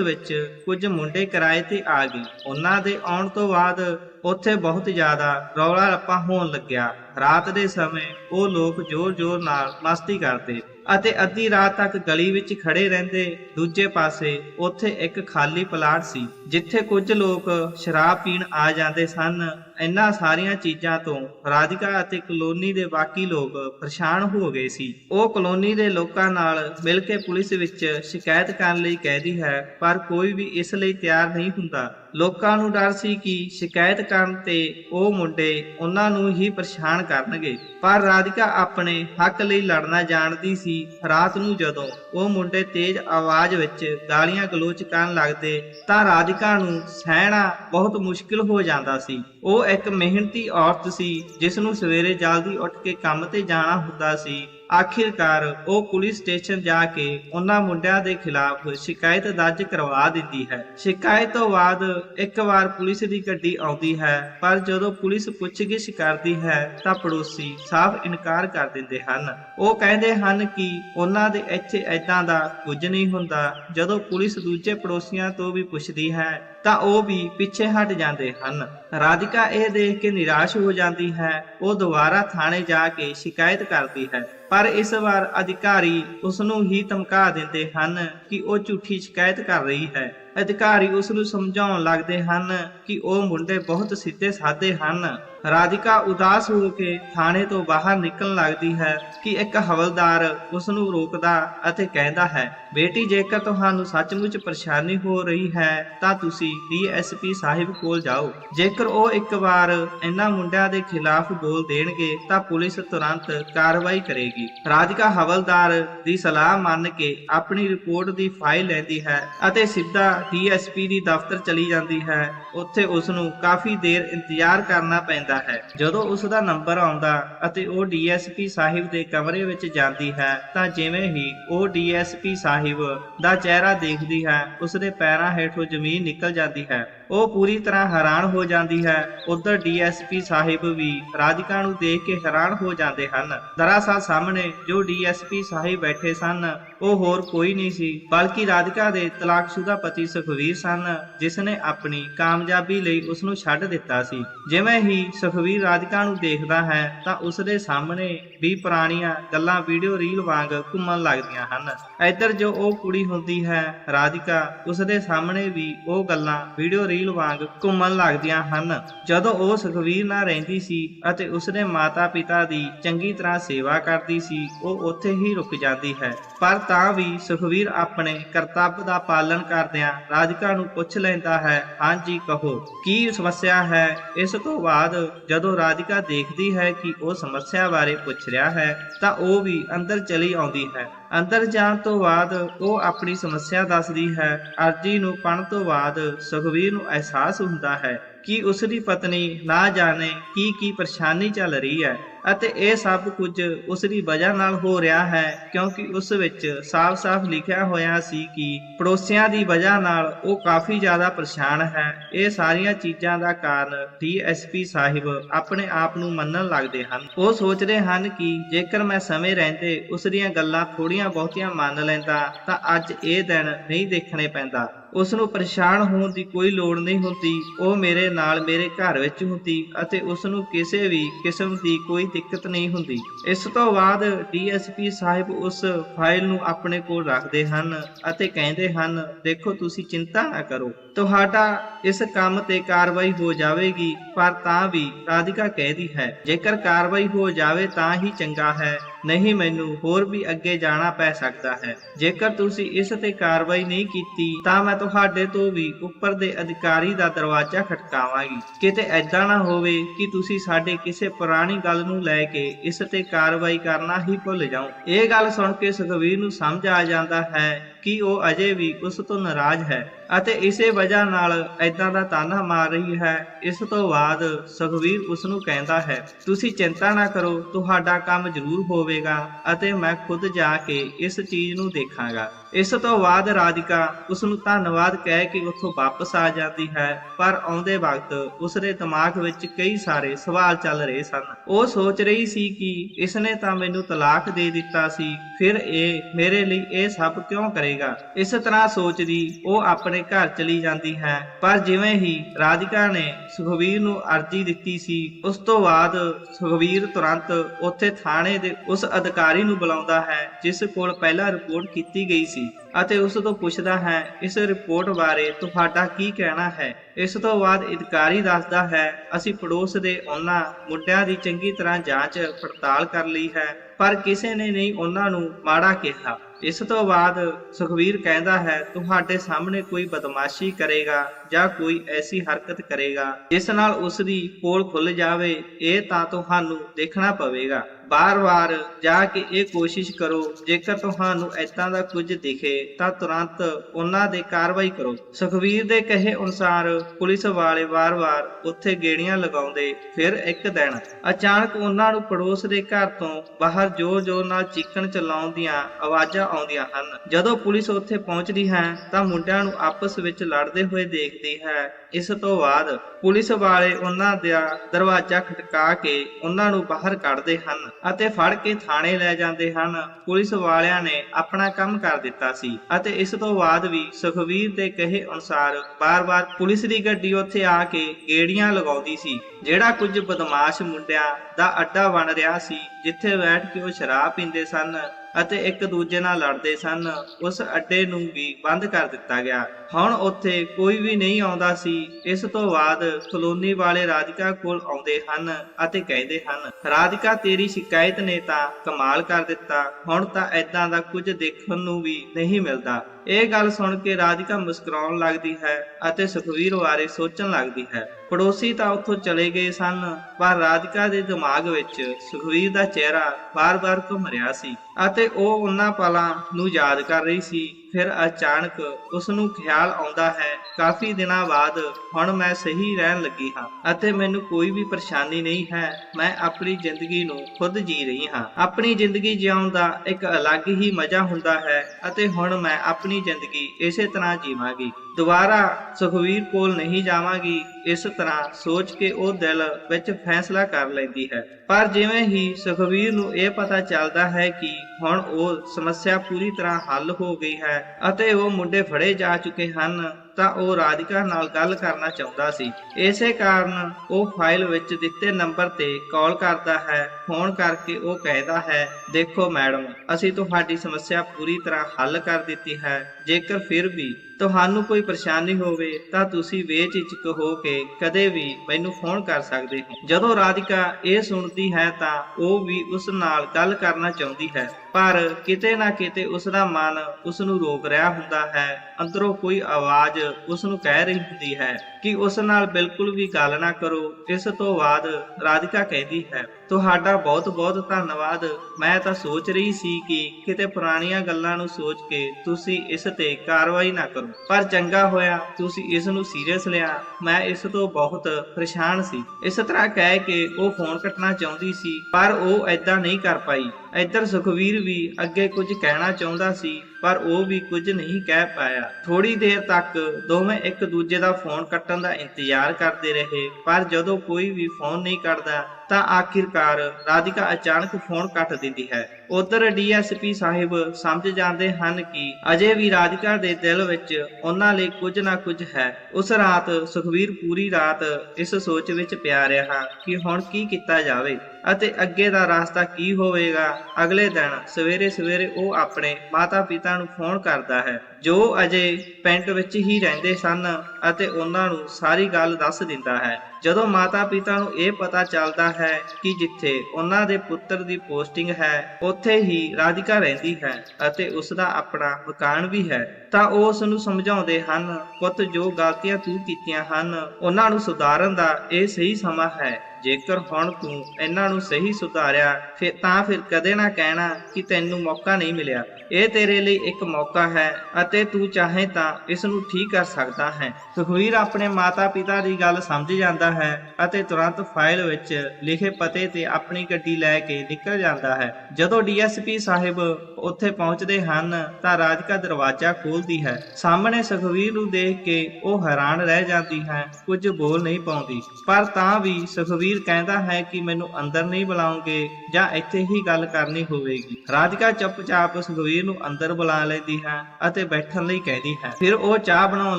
ਵਿੱਚ ਕੁਝ ਮੁੰਡੇ ਕਿਰਾਏ ਤੇ ਆ ਗਏ। ਉਹਨਾਂ ਦੇ ਆਉਣ ਤੋਂ ਬਾਅਦ ਉੱਥੇ ਬਹੁਤ ਜ਼ਿਆਦਾ ਰੌਲਾ ਰੱਪਾ ਹੋਣ ਲੱਗਿਆ। ਰਾਤ ਦੇ ਸਮੇਂ ਉਹ ਲੋਕ ਜ਼ੋਰ-ਜ਼ੋਰ ਨਾਲ ਮਸਤੀ ਕਰਦੇ ਅਤੇ ਅੱਧੀ ਰਾਤ ਤੱਕ ਗਲੀ ਵਿੱਚ ਖੜੇ ਰਹਿੰਦੇ ਦੂਜੇ ਪਾਸੇ ਉੱਥੇ ਇੱਕ ਖਾਲੀ ਪਲਾਟ ਸੀ, ਜਿੱਥੇ ਕੁਝ ਲੋਕ ਸ਼ਰਾਬ ਪੀਣ ਆ ਜਾਂਦੇ ਸਨ। ਇਹਨਾਂ ਸਾਰੀਆਂ ਚੀਜ਼ਾਂ ਤੋਂ ਰਾਧਿਕਾ ਅਤੇ ਕਲੋਨੀ ਦੇ ਬਾਕੀ ਲੋਕ ਪਰੇਸ਼ਾਨ ਹੋ ਗਏ ਸੀ। ਉਹ ਕਲੋਨੀ ਦੇ ਲੋਕਾਂ ਨਾਲ ਮਿਲ ਕੇ ਪੁਲਿਸ ਵਿੱਚ ਸ਼ਿਕਾਇਤ ਕਰਨ ਲਈ ਕਹਿਦੀ ਹੈ, ਪਰ ਕੋਈ ਵੀ ਇਸ ਲਈ ਤਿਆਰ ਨਹੀਂ ਹੁੰਦਾ। ਲੋਕਾਂ ਨੂੰ ਡਰ ਸੀ ਕਿ ਸ਼ਿਕਾਇਤ ਕਰਨ ਤੇ ਉਹ ਮੁੰਡੇ ਉਹਨਾਂ ਨੂੰ ਹੀ ਪਰੇਸ਼ਾਨ ਕਰਨਗੇ। ਪਰ ਰਾਧਿਕਾ ਆਪਣੇ ਹੱਕ ਲਈ ਲੜਨਾ ਜਾਣਦੀ ਸੀ। ਰਾਤ ਨੂੰ ਜਦੋਂ ਉਹ ਮੁੰਡੇ ਤੇਜ਼ ਆਵਾਜ਼ ਵਿੱਚ ਗਾਲੀਆਂ ਗਲੋਚ ਕਰਨ ਲੱਗਦੇ ਤਾਂ ਰਾਧਿਕਾ ਨੂੰ ਸਹਿਣਾ ਬਹੁਤ ਮੁਸ਼ਕਿਲ ਹੋ ਜਾਂਦਾ ਸੀ। ਉਹ ਇੱਕ ਮਿਹਨਤੀ ਔਰਤ ਸੀ ਜਿਸ ਨੂੰ ਸਵੇਰੇ ਜਲਦੀ ਉੱਠ ਕੇ ਕੰਮ ਤੇ ਜਾਣਾ ਹੁੰਦਾ ਸੀ। ਆਖਿਰਕਾਰ ਉਹ ਪੁਲਿਸ ਸਟੇਸ਼ਨ ਜਾ ਕੇ ਉਹਨਾਂ ਮੁੰਡਿਆਂ ਦੇ ਖਿਲਾਫ ਸ਼ਿਕਾਇਤ ਦਰਜ ਕਰਵਾ ਦਿੰਦੀ ਹੈ। ਸ਼ਿਕਾਇਤ ਤੋਂ ਬਾਅਦ ਇੱਕ ਵਾਰ ਪੁਲਿਸ ਦੀ ਗੱਡੀ ਆਉਂਦੀ ਹੈ, ਪਰ ਜਦੋਂ ਪੁਲਿਸ ਪੁੱਛਗਿੱਛ ਕਰਦੀ ਹੈ ਤਾਂ ਪੜੋਸੀ ਸਾਫ਼ ਇਨਕਾਰ ਕਰ ਦਿੰਦੇ ਹਨ। ਉਹ ਕਹਿੰਦੇ ਹਨ ਕਿ ਉਹਨਾਂ ਦੇ ਇੱਥੇ ਐਦਾਂ ਦਾ ਕੁਝ ਨਹੀਂ ਹੁੰਦਾ। ਜਦੋਂ ਪੁਲਿਸ ਦੂਜੇ ਪੜੋਸੀਆਂ ਤੋਂ ਵੀ ਪੁੱਛਦੀ ਹੈ ਤਾਂ ਉਹ ਵੀ ਪਿੱਛੇ ਹਟ ਜਾਂਦੇ ਹਨ। ਰਾਧਿਕਾ ਇਹ ਦੇਖ ਕੇ ਨਿਰਾਸ਼ ਹੋ ਜਾਂਦੀ ਹੈ। ਉਹ ਦੁਬਾਰਾ ਥਾਣੇ ਜਾ ਕੇ ਸ਼ਿਕਾਇਤ ਕਰਦੀ ਹੈ। ਪਰ ਇਸ ਵਾਰ ਅਧਿਕਾਰੀ ਉਸ ਨੂੰ ਹੀ ਧਮਕਾ ਦਿੰਦੇ ਹਨ ਕਿ ਉਹ ਝੂਠੀ ਸ਼ਿਕਾਇਤ ਕਰ ਰਹੀ ਹੈ। ਅਧਿਕਾਰੀ ਉਸ ਨੂੰ ਸਮਝਾਉਣ ਲੱਗਦੇ ਹਨ ਕਿ ਉਹ ਮੁੰਡੇ ਬਹੁਤ ਸਿੱਧੇ ਸਾਦੇ ਹਨ। ਰਾਧਿਕਾ ਉਦਾਸ ਹੋ ਕੇ ਥਾਣੇ ਤੋਂ ਬਾਹਰ ਨਿਕਲਣ ਲੱਗਦੀ ਹੈ ਕਿ ਇੱਕ ਹਵਲਦਾਰ ਉਸ ਨੂੰ ਰੋਕਦਾ ਅਤੇ ਕਹਿੰਦਾ ਹੈ, ਬੇਟੀ, ਜੇਕਰ ਤੁਹਾਨੂੰ ਸੱਚਮੁੱਚ ਪਰੇਸ਼ਾਨੀ ਹੋ ਰਹੀ ਹੈ, ਤਾਂ ਤੁਸੀਂ ਡੀਐਸਪੀ ਸਾਹਿਬ ਕੋਲ ਜਾਓ। ਜੇਕਰ ਉਹ ਇੱਕ ਵਾਰ ਇਹਨਾਂ ਮੁੰਡਿਆਂ ਦੇ ਖਿਲਾਫ ਬੋਲ ਦੇਣਗੇ, ਤਾਂ ਪੁਲਿਸ ਤੁਰੰਤ ਕਾਰਵਾਈ ਕਰੇਗੀ। ਰਾਧਿਕਾ ਹਵਲਦਾਰ ਦੀ ਸਲਾਹ ਮੰਨ ਕੇ ਆਪਣੀ ਰਿਪੋਰਟ ਦੀ ਫਾਈਲ ਲੈਂਦੀ ਹੈ ਅਤੇ ਸਿੱਧਾ ਡੀਐਸਪੀ ਦੀ ਦਫ਼ਤਰ ਚਲੀ ਜਾਂਦੀ ਹੈ। ਉੱਥੇ ਉਸ ਨੂੰ ਕਾਫੀ ਦੇਰ ਇੰਤਜ਼ਾਰ ਕਰਨਾ ਪੈਂਦਾ ਹੈ। ਜਦੋਂ ਉਸ ਦਾ ਨੰਬਰ ਆਉਂਦਾ ਅਤੇ ਉਹ ਡੀਐਸਪੀ ਸਾਹਿਬ ਦੇ ਕਮਰੇ ਵਿੱਚ ਜਾਂਦੀ ਹੈ, ਤਾਂ ਜਿਵੇਂ ਹੀ ਉਹ ਡੀਐਸਪੀ ਸਾਹਿਬ ਦਾ ਚਿਹਰਾ ਦੇਖਦੀ ਹੈ ਉਸ ਦੇ ਪੈਰਾਂ ਹੇਠੋਂ ਜ਼ਮੀਨ ਨਿਕਲ ਜਾਂਦੀ ਹੈ। ਉਹ ਪੂਰੀ ਤਰ੍ਹਾਂ ਹੈਰਾਨ ਹੋ ਜਾਂਦੀ ਹੈ। ਉਧਰ ਡੀਐਸਪੀ ਸਾਹਿਬ ਵੀ ਰਾਧਿਕਾ ਨੂੰ ਦੇਖ ਕੇ ਹੈਰਾਨ ਹੋ ਜਾਂਦੇ ਹਨ। ਦਰਅਸਲ ਸਾਹਮਣੇ ਜੋ ਡੀਐਸਪੀ ਸਾਹਿਬ ਬੈਠੇ ਸਨ, ਉਹ ਹੋਰ ਕੋਈ ਨਹੀਂ ਸੀ, ਬਲਕਿ ਰਾਧਿਕਾ ਦੇ ਤਲਾਕਸ਼ੁਦਾ ਪਤੀ ਸੁਖਵੀਰ ਸਨ, ਜਿਸ ਨੇ ਆਪਣੀ ਕਾਮਯਾਬੀ ਲਈ ਉਸ ਨੂੰ ਛੱਡ ਦਿੱਤਾ ਸੀ। ਜਿਵੇਂ ਹੀ ਸੁਖਵੀਰ ਰਾਧਿਕਾ ਨੂੰ ਦੇਖਦਾ ਹੈ, ਤਾਂ ਉਸ ਦੇ ਸਾਹਮਣੇ ਵੀ ਪੁਰਾਣੀਆਂ ਗੱਲਾਂ ਵੀਡੀਓ ਰੀਲ ਵਾਂਗ ਘੁੰਮਣ ਲੱਗਦੀਆਂ ਹਨ। ਇੱਧਰ ਜੋ ਉਹ ਕੁੜੀ ਹੁੰਦੀ ਹੈ ਰਾਧਿਕਾ ਉਸ ਦੇ ਸਾਹਮਣੇ ਵੀ ਉਹ ਗੱਲਾਂ ਵੀਡੀਓ ਰੀਲ ਵਾਂਗ ਘੁੰਮਣ ਲੱਗਦੀਆਂ ਹਨ। ਜਦੋਂ ਉਹ ਸੁਖਵੀਰ ਨਾਲ ਰਹਿੰਦੀ ਸੀ ਅਤੇ ਉਸਦੇ ਮਾਤਾ-ਪਿਤਾ ਦੀ ਚੰਗੀ ਤਰ੍ਹਾਂ ਸੇਵਾ ਕਰਦੀ ਸੀ, ਉਹ ਉੱਥੇ ਹੀ ਰੁਕ ਜਾਂਦੀ ਹੈ। ਪਰ ਤਾਂ ਵੀ ਸੁਖਵੀਰ ਆਪਣੇ ਕਰਤੱਵ ਦਾ ਪਾਲਣ ਕਰਦਿਆਂ ਰਾਧਿਕਾ ਨੂੰ ਪੁੱਛ ਲੈਂਦਾ ਹੈ ਹਾਂਜੀ ਕਹੋ, ਕੀ ਸਮੱਸਿਆ ਹੈ? ਇਸ ਤੋਂ ਬਾਅਦ ਜਦੋਂ ਰਾਧਿਕਾ ਦੇਖਦੀ ਹੈ ਕਿ ਉਹ ਸਮੱਸਿਆ ਬਾਰੇ ਪੁੱਛ ਰਿਹਾ ਹੈ, ਤਾਂ ਉਹ ਵੀ ਅੰਦਰ ਚਲੀ ਆਉਂਦੀ ਹੈ। ਅੰਦਰ ਜਾਣ ਤੋਂ ਬਾਅਦ ਉਹ ਆਪਣੀ ਸਮੱਸਿਆ ਦੱਸਦੀ ਹੈ, ਅਰਜੀ ਨੂੰ ਪੜ੍ਹਨ ਤੋਂ ਬਾਅਦ ਸੁਖਵੀਰ ਨੂੰ ਅਹਿਸਾਸ ਹੁੰਦਾ ਹੈ। ਕਿ ਉਸ ਦੀ ਪਤਨੀ ਨਾ ਜਾਣੇ ਕੀ ਕੀ ਪਰੇਸ਼ਾਨੀ ਚੱਲ ਰਹੀ ਹੈ ਅਤੇ ਇਹ ਸਭ ਕੁਝ ਉਸ ਦੀ ਵਜ੍ਹਾ ਨਾਲ ਹੋ ਰਿਹਾ ਹੈ, ਕਿਉਂਕਿ ਉਸ ਵਿੱਚ ਸਾਫ਼-ਸਾਫ਼ ਲਿਖਿਆ ਹੋਇਆ ਸੀ ਕਿ ਪੜੋਸੀਆਂ ਦੀ ਵਜ੍ਹਾ ਨਾਲ ਉਹ ਕਾਫੀ ਜ਼ਿਆਦਾ ਪਰੇਸ਼ਾਨ ਹੈ। ਇਹ ਸਾਰੀਆਂ ਚੀਜ਼ਾਂ ਦਾ ਕਾਰਨ ਡੀਐਸਪੀ ਸਾਹਿਬ ਆਪਣੇ ਆਪ ਨੂੰ ਮੰਨਣ ਲੱਗਦੇ ਹਨ। ਉਹ ਸੋਚਦੇ ਹਨ ਕਿ ਜੇਕਰ ਮੈਂ ਸਮੇਂ ਰਹਿੰਦੇ ਉਸ ਦੀਆਂ ਗੱਲਾਂ ਥੋੜੀਆਂ ਬਹੁਤੀਆਂ ਮੰਨ ਲੈਂਦਾ ਤਾਂ ਅੱਜ ਇਹ ਦਿਨ ਨਹੀਂ ਦੇਖਣੇ ਪੈਂਦਾ। ਉਸ ਨੂੰ ਪਰੇਸ਼ਾਨ ਹੋਣ ਦੀ ਕੋਈ ਲੋੜ ਨਹੀਂ ਹੁੰਦੀ। ਉਹ ਮੇਰੇ ਨਾਲ ਮੇਰੇ ਘਰ ਵਿੱਚ ਹੁੰਦੀ ਅਤੇ ਉਸ ਨੂੰ ਕਿਸੇ ਵੀ ਕਿਸਮ ਦੀ ਕੋਈ ਦਿੱਕਤ ਨਹੀਂ ਹੁੰਦੀ। ਇਸ ਤੋਂ ਬਾਅਦ ਡੀਐਸਪੀ ਸਾਹਿਬ ਉਸ ਫਾਈਲ ਨੂੰ ਆਪਣੇ ਕੋਲ ਰੱਖਦੇ ਹਨ ਅਤੇ ਕਹਿੰਦੇ ਹਨ, ਦੇਖੋ, ਤੁਸੀਂ ਚਿੰਤਾ ਨਾ ਕਰੋ। ਤੁਹਾਡਾ ਇਸ ਕੰਮ ਤੇ ਕਾਰਵਾਈ ਹੋ ਜਾਵੇਗੀ, ਪਰ ਤਾਂ ਵੀ ਰਾਧਿਕਾ ਕਹਿਦੀ ਹੈ, ਜੇਕਰ ਕਾਰਵਾਈ ਹੋ ਜਾਵੇ ਤਾਂ ਹੀ ਚੰਗਾ ਹੈ। ਨਹੀਂ ਮੈਨੂੰ ਹੋਰ ਵੀ ਅੱਗੇ ਜਾਣਾ ਪੈ ਸਕਦਾ ਹੈ। ਜੇਕਰ ਤੁਸੀਂ ਇਸ ਤੇ ਕਾਰਵਾਈ ਨਹੀਂ ਕੀਤੀ, ਤਾਂ ਮੈਂ ਤੁਹਾਡੇ ਤੋਂ ਵੀ ਉੱਪਰ ਦੇ ਅਧਿਕਾਰੀ ਦਾ ਦਰਵਾਜ਼ਾ ਖਟਕਾਵਾਂਗੀ। ਕਿਤੇ ਐਦਾਂ ਨਾ ਹੋਵੇ ਕਿ ਤੁਸੀਂ ਸਾਡੇ ਕਿਸੇ ਪੁਰਾਣੀ ਗੱਲ ਨੂੰ ਲੈ ਕੇ ਇਸ ਤੇ ਕਾਰਵਾਈ ਕਰਨਾ ਹੀ ਭੁੱਲ ਜਾਓ। ਇਹ ਗੱਲ ਸੁਣ ਕੇ ਸੁਖਵੀਰ ਨੂੰ ਸਮਝ ਆ ਜਾਂਦਾ ਹੈ ਕਿ ਉਹ ਅਜੇ ਵੀ ਉਸ ਤੋਂ ਨਾਰਾਜ਼ ਹੈ ਅਤੇ ਇਸੇ ਵਜ੍ਹਾ ਨਾਲ ਐਦਾਂ ਦਾ ਤਾਨਾ ਮਾਰ ਰਹੀ ਹੈ, ਇਸ ਤੋਂ ਬਾਅਦ ਸੁਖਵੀਰ ਉਸ ਨੂੰ ਕਹਿੰਦਾ ਹੈ, ਤੁਸੀਂ ਚਿੰਤਾ ਨਾ ਕਰੋ, ਤੁਹਾਡਾ ਕੰਮ ਜ਼ਰੂਰ ਹੋਵੇਗਾ ਅਤੇ ਮੈਂ ਖੁਦ ਜਾ ਕੇ ਇਸ ਚੀਜ਼ ਨੂੰ ਦੇਖਾਂਗਾ। ਇਸ ਤੋਂ ਬਾਅਦ ਰਾਧਿਕਾ ਉਸ ਨੂੰ ਧੰਨਵਾਦ ਕਹਿ ਕੇ ਉੱਥੋਂ ਵਾਪਸ ਆ ਜਾਂਦੀ ਹੈ, ਪਰ ਆਉਂਦੇ ਵਕਤ ਉਸ ਦੇ ਦਿਮਾਗ ਵਿੱਚ ਕਈ ਸਾਰੇ ਸਵਾਲ ਚੱਲ ਰਹੇ ਸਨ। ਉਹ ਸੋਚ ਰਹੀ ਸੀ ਕਿ ਇਸਨੇ ਤਾਂ ਮੈਨੂੰ ਤਲਾਕ ਦੇ ਦਿੱਤਾ ਸੀ, ਫਿਰ ਇਹ ਮੇਰੇ ਲਈ ਇਹ ਸਭ ਕਿਉਂ ਕਰੇਗਾ? ਇਸ ਤਰ੍ਹਾਂ ਸੋਚਦੀ ਉਹ ਆਪਣੇ ਘਰ ਚਲੀ ਜਾਂਦੀ ਹੈ, ਪਰ ਜਿਵੇਂ ਹੀ ਰਾਧਿਕਾ ਨੇ ਸੁਖਵੀਰ ਨੂੰ ਅਰਜ਼ੀ ਦਿੱਤੀ ਸੀ, ਉਸ ਤੋਂ ਬਾਅਦ ਸੁਖਵੀਰ ਤੁਰੰਤ ਉੱਥੇ ਥਾਣੇ ਦੇ ਉਸ ਅਧਿਕਾਰੀ ਨੂੰ ਬੁਲਾਉਂਦਾ ਹੈ, ਜਿਸ ਕੋਲ ਪਹਿਲਾਂ ਰਿਪੋਰਟ ਕੀਤੀ ਗਈ ਸੀ। ਅਤੇ ਉਸ ਤੋਂ ਪੁੱਛਦਾ ਹੈ, ਇਸ ਰਿਪੋਰਟ ਬਾਰੇ ਤੁਹਾਡਾ ਕੀ ਕਹਿਣਾ ਹੈ? ਇਸ ਤੋਂ ਬਾਅਦ ਅਧਿਕਾਰੀ ਦੱਸਦਾ ਹੈ, ਅਸੀਂ ਪੜੋਸ ਦੇ ਉਹਨਾਂ ਮੁੱਦਿਆਂ ਦੀ ਚੰਗੀ ਤਰ੍ਹਾਂ ਜਾਂਚ ਪੜਤਾਲ ਕਰ ਲਈ ਹੈ, ਪਰ ਕਿਸੇ ਨੇ ਨਹੀਂ ਉਹਨਾਂ ਨੂੰ ਮਾੜਾ ਕਿਹਾ। ਇਸ ਤੋਂ ਬਾਅਦ ਸੁਖਵੀਰ ਕਹਿੰਦਾ ਹੈ, ਤੁਹਾਡੇ ਸਾਹਮਣੇ ਕੋਈ ਬਦਮਾਸ਼ੀ ਕਰੇਗਾ ਜਾਂ ਕੋਈ ਐਸੀ ਹਰਕਤ ਕਰੇਗਾ, ਜਿਸ ਨਾਲ ਉਸ ਦੀ ਪੋਲ ਖੁੱਲ ਜਾਵੇ, ਇਹ ਤਾਂ ਤੁਹਾਨੂੰ ਦੇਖਣਾ ਪਵੇਗਾ। ਬਾਰ-ਬਾਰ ਜਾ ਕੇ ਇਹ ਕੋਸ਼ਿਸ਼ ਕਰੋ, ਜੇਕਰ ਤੁਹਾਨੂੰ ਐਦਾਂ ਦਾ ਕੁਝ ਦਿਖੇ, ਤਾਂ ਤੁਰੰਤ ਉਹਨਾਂ ਦੇ ਕਾਰਵਾਈ ਕਰੋ। ਸੁਖਵੀਰ ਦੇ ਕਹੇ ਅਨੁਸਾਰ ਪੁਲਿਸ ਵਾਲੇ ਵਾਰ-ਵਾਰ ਉੱਥੇ ਗੇੜੀਆਂ ਲਗਾਉਂਦੇ, ਫਿਰ ਇੱਕ ਦਿਨ ਅਚਾਨਕ ਉਹਨਾਂ ਨੂੰ ਪੜੋਸ ਦੇ ਘਰ ਤੋਂ ਬਾਹਰ ਜ਼ੋਰ-ਜ਼ੋਰ ਨਾਲ ਚੀਕਣ ਚਲਾਉਣ ਦੀਆਂ ਆਵਾਜ਼ਾਂ ਆਉਂਦੀਆਂ ਹਨ। ਜਦੋਂ ਪੁਲਿਸ ਉੱਥੇ ਪਹੁੰਚਦੀ ਹੈ, ਤਾਂ ਮੁੰਡਿਆਂ ਨੂੰ ਆਪਸ ਵਿੱਚ ਲੜਦੇ ਹੋਏ ਦੇਖਦੀ ਹੈ। ਇਸ ਤੋਂ ਬਾਅਦ ਪੁਲਿਸ ਵਾਲੇ ਉਹਨਾਂ ਦਾ ਦਰਵਾਜ਼ਾ ਖਟਕਾ ਕੇ ਉਹਨਾਂ ਨੂੰ ਬਾਹਰ ਕੱਢਦੇ ਹਨ। ਅਤੇ ਫੜ ਕੇ ਥਾਣੇ ਲੈ ਜਾਂਦੇ ਹਨ। ਪੁਲਿਸ ਵਾਲਿਆਂ ਨੇ ਆਪਣਾ ਕੰਮ ਕਰ ਦਿੱਤਾ ਸੀ ਅਤੇ ਇਸ ਤੋਂ ਬਾਅਦ ਵੀ ਸੁਖਵੀਰ ਦੇ ਕਹੇ ਅਨੁਸਾਰ ਬਾਰ-ਬਾਰ ਪੁਲਿਸ ਦੀ ਗੱਡੀ ਉੱਥੇ ਆ ਕੇ ਗੇੜੀਆਂ ਲਗਾਉਂਦੀ ਸੀ, ਜਿਹੜਾ ਕੁਝ ਬਦਮਾਸ਼ ਮੁੰਡਿਆਂ ਦਾ ਅੱਡਾ ਬਣ ਰਿਹਾ ਸੀ, ਜਿੱਥੇ ਬੈਠ ਕੇ ਉਹ ਸ਼ਰਾਬ ਪੀਂਦੇ ਸਨ। ਅਤੇ ਇੱਕ ਦੂਜੇ ਨਾਲ ਲੜਦੇ ਸਨ। ਉਸ ਅੱਡੇ ਨੂੰ ਵੀ ਬੰਦ ਕਰ ਦਿੱਤਾ ਗਿਆ। ਹੁਣ ਉੱਥੇ ਕੋਈ ਵੀ ਨਹੀਂ ਆਉਂਦਾ ਸੀ। ਇਸ ਤੋਂ ਬਾਅਦ ਕਲੋਨੀ ਵਾਲੇ ਰਾਧਿਕਾ ਕੋਲ ਆਉਂਦੇ ਹਨ ਅਤੇ ਕਹਿੰਦੇ ਹਨ, ਰਾਧਿਕਾ, ਤੇਰੀ ਸ਼ਿਕਾਇਤ ਨੇ ਤਾਂ ਕਮਾਲ ਕਰ ਦਿੱਤਾ। ਹੁਣ ਤਾਂ ਐਦਾਂ ਦਾ ਕੁਝ ਦੇਖਣ ਨੂੰ ਵੀ ਨਹੀਂ ਮਿਲਦਾ। ਇਹ ਗੱਲ ਸੁਣ ਕੇ ਰਾਧਿਕਾ ਮੁਸਕਰਾਉਣ ਲੱਗਦੀ ਹੈ ਅਤੇ ਸੁਖਵੀਰ ਬਾਰੇ ਸੋਚਣ ਲੱਗਦੀ ਹੈ। ਪੜੋਸੀ ਤਾਂ ਉੱਥੋਂ ਚਲੇ ਗਏ ਸਨ, ਪਰ ਰਾਧਿਕਾ ਦੇ ਦਿਮਾਗ ਵਿੱਚ ਸੁਖਵੀਰ ਦਾ ਚਿਹਰਾ ਬਾਰ-ਬਾਰ ਘੁੰਮ ਰਿਹਾ ਸੀ ਅਤੇ ਉਹ ਉਹਨਾਂ ਪਲਾਂ ਨੂੰ ਯਾਦ ਕਰ ਰਹੀ ਸੀ। ਫਿਰ ਅਚਾਨਕ ਉਸ ਨੂੰ ਖਿਆਲ ਆਉਂਦਾ ਹੈ, ਕਾਫੀ ਦਿਨਾਂ ਬਾਅਦ ਹੁਣ ਮੈਂ ਸਹੀ ਰਹਿਣ ਲੱਗੀ ਹਾਂ ਅਤੇ ਮੈਨੂੰ ਕੋਈ ਵੀ ਪਰੇਸ਼ਾਨੀ ਨਹੀਂ ਹੈ, ਮੈਂ ਆਪਣੀ ਜ਼ਿੰਦਗੀ ਨੂੰ ਖੁਦ ਜੀ ਰਹੀ ਹਾਂ। ਆਪਣੀ ਜ਼ਿੰਦਗੀ ਜਿਉਣ ਦਾ ਇੱਕ ਅਲੱਗ ਹੀ ਮਜ਼ਾ ਹੁੰਦਾ ਹੈ ਅਤੇ ਹੁਣ ਮੈਂ ਆਪਣੀ ਜ਼ਿੰਦਗੀ ਇਸੇ ਤਰ੍ਹਾਂ ਜੀਵਾਂਗੀ। ਦੁਬਾਰਾ ਸੁਖਵੀਰ ਕੋਲ ਨਹੀਂ ਜਾਵਾਂਗੀ, ਇਸ ਤਰ੍ਹਾਂ ਸੋਚ ਕੇ ਉਹ ਦਿਲ ਵਿੱਚ ਫੈਸਲਾ ਕਰ ਲੈਂਦੀ ਹੈ। ਪਰ ਜਿਵੇਂ ਹੀ ਸੁਖਵੀਰ ਨੂੰ ਇਹ ਪਤਾ ਚੱਲਦਾ ਹੈ ਕਿ ਹੁਣ ਉਹ ਸਮੱਸਿਆ ਪੂਰੀ ਤਰ੍ਹਾਂ ਹੱਲ ਹੋ ਗਈ ਹੈ ਅਤੇ ਉਹ ਮੁੰਡੇ ਫੜੇ ਜਾ ਚੁੱਕੇ ਹਨ, ਤਾਂ ਉਹ ਰਾਧਿਕਾ ਨਾਲ ਗੱਲ ਕਰਨਾ ਚਾਹੁੰਦਾ ਸੀ। ਇਸੇ ਕਾਰਨ ਉਹ ਫਾਈਲ ਵਿੱਚ ਦਿੱਤੇ ਨੰਬਰ ਤੇ ਕਾਲ ਕਰਦਾ ਹੈ। ਫੋਨ ਕਰਕੇ ਉਹ ਕਹਿੰਦਾ ਹੈ, ਦੇਖੋ ਮੈਡਮ, ਅਸੀਂ ਤੁਹਾਡੀ ਸਮੱਸਿਆ ਪੂਰੀ ਤਰ੍ਹਾਂ ਹੱਲ ਕਰ ਦਿੱਤੀ ਹੈ। ਜੇਕਰ ਫਿਰ ਵੀ ਤੁਹਾਨੂੰ ਕੋਈ ਪਰੇਸ਼ਾਨੀ ਹੋਵੇ ਤਾਂ ਤੁਸੀਂ ਬੇਝਿਜਕ ਹੋ ਕੇ ਕਦੇ ਵੀ ਮੈਨੂੰ ਫੋਨ ਕਰ ਸਕਦੇ ਹੋ। ਜਦੋਂ ਰਾਧਿਕਾ ਇਹ ਸੁਣਦੀ ਹੈ ਤਾਂ ਉਹ ਵੀ ਉਸ ਨਾਲ ਗੱਲ ਕਰਨਾ ਚਾਹੁੰਦੀ ਹੈ। ਪਰ ਕਿਤੇ ਨਾ ਕਿਤੇ ਉਸ ਦਾ ਮਨ ਉਸ ਨੂੰ ਰੋਕ ਰਿਹਾ ਹੁੰਦਾ ਹੈ। ਅੰਦਰੋਂ ਕੋਈ ਆਵਾਜ਼ ਉਸ ਨੂੰ ਕਹਿ ਰਹੀ ਹੁੰਦੀ ਹੈ ਕਿ ਉਸ ਨਾਲ ਬਿਲਕੁਲ ਵੀ ਗੱਲ ਨਾ ਕਰੋ। ਇਸ ਤੋਂ ਬਾਅਦ ਰਾਧਿਕਾ ਕਹਿੰਦੀ ਹੈ, ਤੁਹਾਡਾ ਬਹੁਤ-ਬਹੁਤ ਧੰਨਵਾਦ। ਮੈਂ ਤਾਂ ਸੋਚ ਰਹੀ ਸੀ ਕਿ ਕਿਤੇ ਪੁਰਾਣੀਆਂ ਗੱਲਾਂ ਨੂੰ ਸੋਚ ਕੇ ਤੁਸੀਂ ਇਸ ਤੇ ਕਾਰਵਾਈ ਨਾ ਕਰੋ। ਪਰ ਚੰਗਾ ਹੋਇਆ, ਤੁਸੀਂ ਇਸ ਨੂੰ ਸੀਰੀਅਸ ਲਿਆ। ਮੈਂ ਇਸ ਤੋਂ ਬਹੁਤ ਪਰੇਸ਼ਾਨ ਸੀ। ਇਸ ਤਰ੍ਹਾਂ ਕਹਿ ਕੇ ਉਹ ਫੋਨ ਕੱਟਣਾ ਚਾਹੁੰਦੀ ਸੀ, ਪਰ ਉਹ ਐਦਾਂ ਨਹੀਂ ਕਰ ਪਾਈ। ਇੱਧਰ ਸੁਖਵੀਰ ਵੀ ਅੱਗੇ ਕੁਝ ਕਹਿਣਾ ਚਾਹੁੰਦਾ ਸੀ, ਪਰ ਉਹ ਵੀ ਕੁਝ ਨਹੀਂ ਕਹਿ ਪਾਇਆ। ਥੋੜੀ ਦੇਰ ਤੱਕ ਦੋਵੇਂ ਇੱਕ ਦੂਜੇ ਦਾ ਫੋਨ ਕੱਟਣ ਦਾ ਇੰਤਜ਼ਾਰ ਕਰਦੇ ਰਹੇ, ਪਰ ਜਦੋਂ ਕੋਈ ਵੀ ਫੋਨ ਨਹੀਂ ਕੱਟਦਾ, ਤਾਂ ਆਖਿਰਕਾਰ ਰਾਧਿਕਾ ਅਚਾਨਕ ਫੋਨ ਕੱਟ ਦਿੰਦੀ ਹੈ। ਉਧਰ ਡੀਐਸਪੀ ਸਾਹਿਬ ਸਮਝ ਜਾਂਦੇ ਹਨ ਕਿ ਅਜੇ ਵੀ ਰਾਧਿਕਾ ਦੇ ਦਿਲ ਵਿੱਚ ਉਹਨਾਂ ਲਈ ਕੁਝ ਨਾ ਕੁਝ ਹੈ। ਉਸ ਰਾਤ ਸੁਖਵੀਰ ਪੂਰੀ ਰਾਤ ਇਸ ਸੋਚ ਵਿੱਚ ਪਿਆ ਰਿਹਾ ਕਿ ਹੁਣ ਕੀ ਕੀਤਾ ਜਾਵੇ। ਅਤੇ ਅੱਗੇ ਦਾ ਰਸਤਾ ਕੀ ਹੋਵੇਗਾ? ਅਗਲੇ ਦਿਨ ਸਵੇਰੇ ਸਵੇਰੇ ਉਹ ਆਪਣੇ ਮਾਤਾ-ਪਿਤਾ ਨੂੰ ਫੋਨ ਕਰਦਾ ਹੈ, ਜੋ ਅਜੇ ਪਿੰਡ ਵਿੱਚ ਹੀ ਰਹਿੰਦੇ ਸਨ ਅਤੇ ਉਹਨਾਂ ਨੂੰ ਸਾਰੀ ਗੱਲ ਦੱਸ ਦਿੰਦਾ ਹੈ। ਜਦੋਂ ਮਾਤਾ-ਪਿਤਾ ਨੂੰ ਇਹ ਪਤਾ ਚੱਲਦਾ ਹੈ ਕਿ ਜਿੱਥੇ ਉਹਨਾਂ ਦੇ ਪੁੱਤਰ ਦੀ ਪੋਸਟਿੰਗ ਹੈ, ਉੱਥੇ ਹੀ ਰਾਧਿਕਾ ਰਹਿੰਦੀ ਹੈ ਅਤੇ ਉਸ ਦਾ ਆਪਣਾ ਮਕਾਨ ਵੀ ਹੈ, ਤਾਂ ਉਹ ਉਸ ਨੂੰ ਸਮਝਾਉਂਦੇ ਹਨ, ਪੁੱਤ, ਜੋ ਗਲਤੀਆਂ ਤੂੰ ਕੀਤੀਆਂ ਹਨ, ਉਹਨਾਂ ਨੂੰ ਸੁਧਾਰਨ ਦਾ ਇਹ ਸਹੀ ਸਮਾਂ ਹੈ। ਜੇਕਰ ਹੁਣ ਤੂੰ ਇਹਨਾਂ ਨੂੰ ਸਹੀ ਸੁਧਾਰਿਆ ਫਿਰ ਤਾਂ ਫਿਰ ਕਦੇ ਨਾ ਕਹਿਣਾ ਕਿ ਤੈਨੂੰ ਮੌਕਾ ਨਹੀਂ ਮਿਲਿਆ। ਇਹ ਤੇਰੇ ਲਈ ਇੱਕ ਮੌਕਾ ਹੈ ਅਤੇ ਤੂੰ ਚਾਹੇ ਤਾਂ ਇਸ ਨੂੰ ਠੀਕ ਕਰ ਸਕਦਾ ਹੈ। ਸੁਖਵੀਰ ਆਪਣੇ ਮਾਤਾ-ਪਿਤਾ ਦੀ ਗੱਲ ਸਮਝ ਜਾਂਦਾ ਹੈ ਅਤੇ ਤੁਰੰਤ ਫਾਈਲ ਵਿੱਚ ਲਿਖੇ ਪਤੇ ਤੇ ਆਪਣੀ ਗੱਡੀ ਲੈ ਕੇ ਨਿਕਲ ਜਾਂਦਾ ਹੈ। ਜਦੋਂ ਡੀਐਸਪੀ ਸਾਹਿਬ ਉੱਥੇ ਪਹੁੰਚਦੇ ਹਨ, ਤਾਂ ਰਾਜਕਾ ਦਰਵਾਜ਼ਾ ਖੋਲਦੀ ਹੈ। ਸਾਹਮਣੇ ਸੁਖਵੀਰ ਨੂੰ ਦੇਖ ਕੇ ਉਹ ਹੈਰਾਨ ਰਹਿ ਜਾਂਦੀ ਹੈ, ਕੁਝ ਬੋਲ ਨਹੀਂ ਪਾਉਂਦੀ। ਪਰ ਤਾਂ ਵੀ ਸੁਖਵੀਰ ਕਹਿੰਦਾ ਹੈ ਕਿ ਮੈਨੂੰ ਅੰਦਰ ਨਹੀਂ ਬੁਲਾਉਂਗੇ ਜਾਂ ਇੱਥੇ ਹੀ ਗੱਲ ਕਰਨੀ ਹੋਵੇਗੀ। ਰਾਧਿਕਾ ਚੁੱਪਚਾਪ ਸੁਖਵੀਰ ਨੂੰ ਅੰਦਰ ਬੁਲਾ ਲੈਂਦੀ ਹੈ ਅਤੇ ਬੈਠਣ ਲਈ ਕਹਿੰਦੀ ਹੈ। ਫਿਰ ਉਹ ਚਾਹ ਬਣਾਉਣ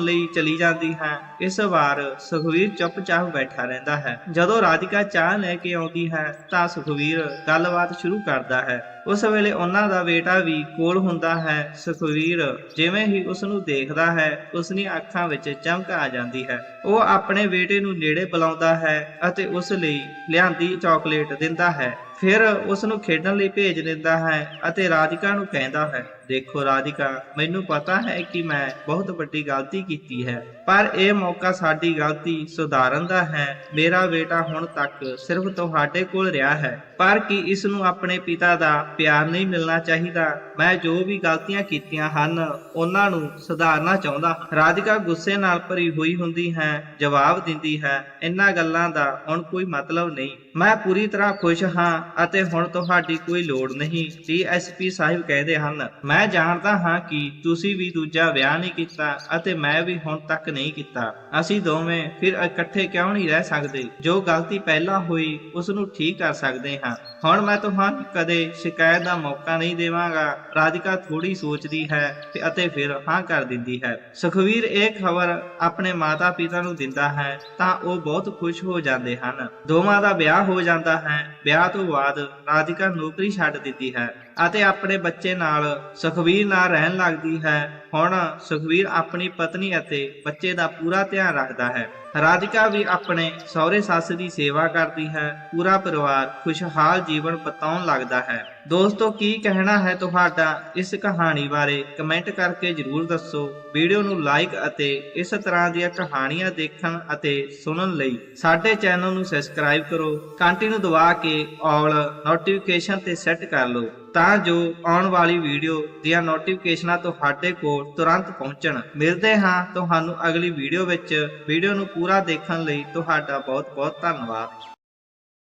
ਲਈ ਚਲੀ ਜਾਂਦੀ ਹੈ। ਇਸ ਵਾਰ ਸੁਖਵੀਰ ਚੁੱਪਚਾਪ ਬੈਠਾ ਰਹਿੰਦਾ ਹੈ। ਜਦੋਂ ਰਾਧਿਕਾ ਚਾਹ ਲੈ ਕੇ ਆਉਂਦੀ ਹੈ ਤਾਂ ਸੁਖਵੀਰ ਗੱਲਬਾਤ ਸ਼ੁਰੂ ਕਰਦਾ ਹੈ। ਉਸ ਵੇਲੇ ਉਹਨਾਂ ਦਾ ਬੇਟਾ ਵੀ ਕੋਲ ਹੁੰਦਾ ਹੈ, ਸੁਖਵੀਰ ਜਿਵੇਂ ਹੀ ਉਸ ਨੂੰ ਦੇਖਦਾ ਹੈ ਉਸ ਦੀਆਂ ਅੱਖਾਂ ਵਿੱਚ ਚਮਕ ਆ ਜਾਂਦੀ ਹੈ। ਉਹ ਆਪਣੇ ਬੇਟੇ ਨੂੰ ਨੇੜੇ ਬੁਲਾਉਂਦਾ ਹੈ ਅਤੇ ਉਸ ਲਈ ਲਿਆਂਦੀ ਚਾਕਲੇਟ ਦਿੰਦਾ ਹੈ। ਫਿਰ ਉਸ ਨੂੰ ਖੇਡਣ ਲਈ ਭੇਜ ਦਿੰਦਾ ਹੈ ਅਤੇ ਰਾਧਿਕਾ ਨੂੰ ਕਹਿੰਦਾ ਹੈ ਦੇਖੋ ਰਾਧਿਕਾ, ਮੈਨੂੰ ਪਤਾ ਹੈ ਕਿ ਮੈਂ ਬਹੁਤ ਵੱਡੀ ਗਲਤੀ ਕੀਤੀ ਹੈ, ਪਰ ਇਹ ਮੌਕਾ ਸਾਡੀ ਗਲਤੀ ਸੁਧਾਰਨ ਦਾ ਹੈ। ਮੇਰਾ ਬੇਟਾ ਹੁਣ ਤੱਕ ਸਿਰਫ ਤੁਹਾਡੇ ਕੋਲ ਰਿਹਾ ਹੈ, ਪਰ ਕੀ ਇਸ ਨੂੰ ਆਪਣੇ ਪਿਤਾ ਦਾ ਪਿਆਰ ਨਹੀਂ ਮਿਲਣਾ ਚਾਹੀਦਾ? ਮੈਂ ਜੋ ਵੀ ਗਲਤੀਆਂ ਕੀਤੀਆਂ ਹਨ, ਉਹਨਾਂ ਨੂੰ ਸੁਧਾਰਨਾ ਚਾਹੁੰਦਾ ਰਾਧਿਕਾ ਗੁੱਸੇ ਨਾਲ ਭਰੀ ਹੋਈ ਹੁੰਦੀ ਹੈ, ਜਵਾਬ ਦਿੰਦੀ ਹੈ ਇਹਨਾਂ ਗੱਲਾਂ ਦਾ ਹੁਣ ਕੋਈ ਮਤਲਬ ਨਹੀਂ। ਮੈਂ ਪੂਰੀ ਤਰ੍ਹਾਂ ਖੁਸ਼ ਹਾਂ ਅਤੇ ਹੁਣ ਤੁਹਾਡੀ ਕੋਈ ਲੋੜ ਨਹੀਂ। ਡੀਐਸਪੀ ਸਾਹਿਬ ਕਹਿੰਦੇ ਹਨ ਮੈਂ ਜਾਣਦਾ ਹਾਂ ਕਿ ਤੁਸੀਂ ਵੀ ਦੂਜਾ ਵਿਆਹ ਨਹੀਂ ਕੀਤਾ ਅਤੇ ਮੈਂ ਵੀ ਹੁਣ ਤੱਕ ਨਹੀਂ ਕੀਤਾ। ਅਸੀਂ ਦੋਵੇਂ ਫਿਰ ਇਕੱਠੇ ਕਿਉਂ ਨਹੀਂ ਰਹਿ ਸਕਦੇ? ਜੋ ਗਲਤੀ ਪਹਿਲਾਂ ਹੋਈ ਉਸ ਨੂੰ ਠੀਕ ਕਰ ਸਕਦੇ ਹਾਂ। ਹੁਣ ਮੈਂ ਤੁਹਾਨੂੰ ਕਦੇ ਸ਼ਿਕਾਇਤ ਦਾ ਮੌਕਾ ਨਹੀਂ ਦੇਵਾਂਗਾ। ਰਾਧਿਕਾ ਥੋੜੀ ਸੋਚਦੀ ਹੈ ਅਤੇ ਫਿਰ ਹਾਂ ਕਰ ਦਿੰਦੀ ਹੈ। ਸੁਖਵੀਰ ਇਹ ਖਬਰ ਆਪਣੇ ਮਾਤਾ-ਪਿਤਾ ਨੂੰ ਦਿੰਦਾ ਹੈ ਤਾਂ ਉਹ ਬਹੁਤ ਖੁਸ਼ ਹੋ ਜਾਂਦੇ ਹਨ। ਦੋਵਾਂ ਦਾ ਵਿਆਹ ਹੋ ਜਾਂਦਾ ਹੈ। ਵਿਆਹ ਤੋਂ ਬਾਅਦ ਰਾਧਿਕਾ ਨੌਕਰੀ ਛੱਡ ਦਿੱਤੀ ਹੈ। ਅਤੇ ਆਪਣੇ ਬੱਚੇ ਨਾਲ ਸੁਖਵੀਰ ਨਾਲ ਰਹਿਣ ਲੱਗਦੀ ਹੈ। ਹੁਣ ਸੁਖਵੀਰ ਆਪਣੀ ਪਤਨੀ ਅਤੇ ਬੱਚੇ ਦਾ ਪੂਰਾ ਧਿਆਨ ਰੱਖਦਾ ਹੈ। ਰਾਧਿਕਾ ਵੀ ਆਪਣੇ ਸਹੁਰੇ ਸੱਸ ਦੀ ਸੇਵਾ ਕਰਦੀ ਹੈ। ਪੂਰਾ ਪਰਿਵਾਰ ਖੁਸ਼ਹਾਲ ਜੀਵਨ ਬਿਤਾਉਣ ਲੱਗਦਾ ਹੈ। ਦੋਸਤੋ, ਕੀ ਕਹਿਣਾ ਹੈ ਤੁਹਾਡਾ? ਇਸ ਕਹਾਣੀ ਬਾਰੇ ਕਮੈਂਟ ਕਰਕੇ ਜਰੂਰ ਦੱਸੋ। ਵੀਡੀਓ ਨੂੰ ਲਾਈਕ ਅਤੇ ਇਸ ਤਰ੍ਹਾਂ ਦੀਆਂ ਕਹਾਣੀਆਂ ਦੇਖਣ ਅਤੇ ਸੁਣਨ ਲਈ ਸਾਡੇ ਚੈਨਲ ਨੂੰ ਸਬਸਕ੍ਰਾਈਬ ਕਰੋ। ਘੰਟੀ ਨੂੰ ਦਬਾ ਕੇ ਆਲ ਨੋਟੀਫਿਕੇਸ਼ਨ ਤੇ ਸੈੱਟ ਕਰ ਲਓ। ਤਾਂ ਜੋ ਆਉਣ ਵਾਲੀ ਵੀਡੀਓ ਦੀਆਂ ਨੋਟੀਫਿਕੇਸ਼ਨਾਂ ਤੁਹਾਡੇ ਕੋਲ ਤੁਰੰਤ ਪਹੁੰਚਣ। ਮਿਲਦੇ ਹਾਂ ਤੁਹਾਨੂੰ ਅਗਲੀ ਵੀਡੀਓ ਵਿੱਚ। ਵੀਡੀਓ ਨੂੰ ਪੂਰਾ ਦੇਖਣ ਲਈ ਤੁਹਾਡਾ ਬਹੁਤ ਬਹੁਤ ਧੰਨਵਾਦ।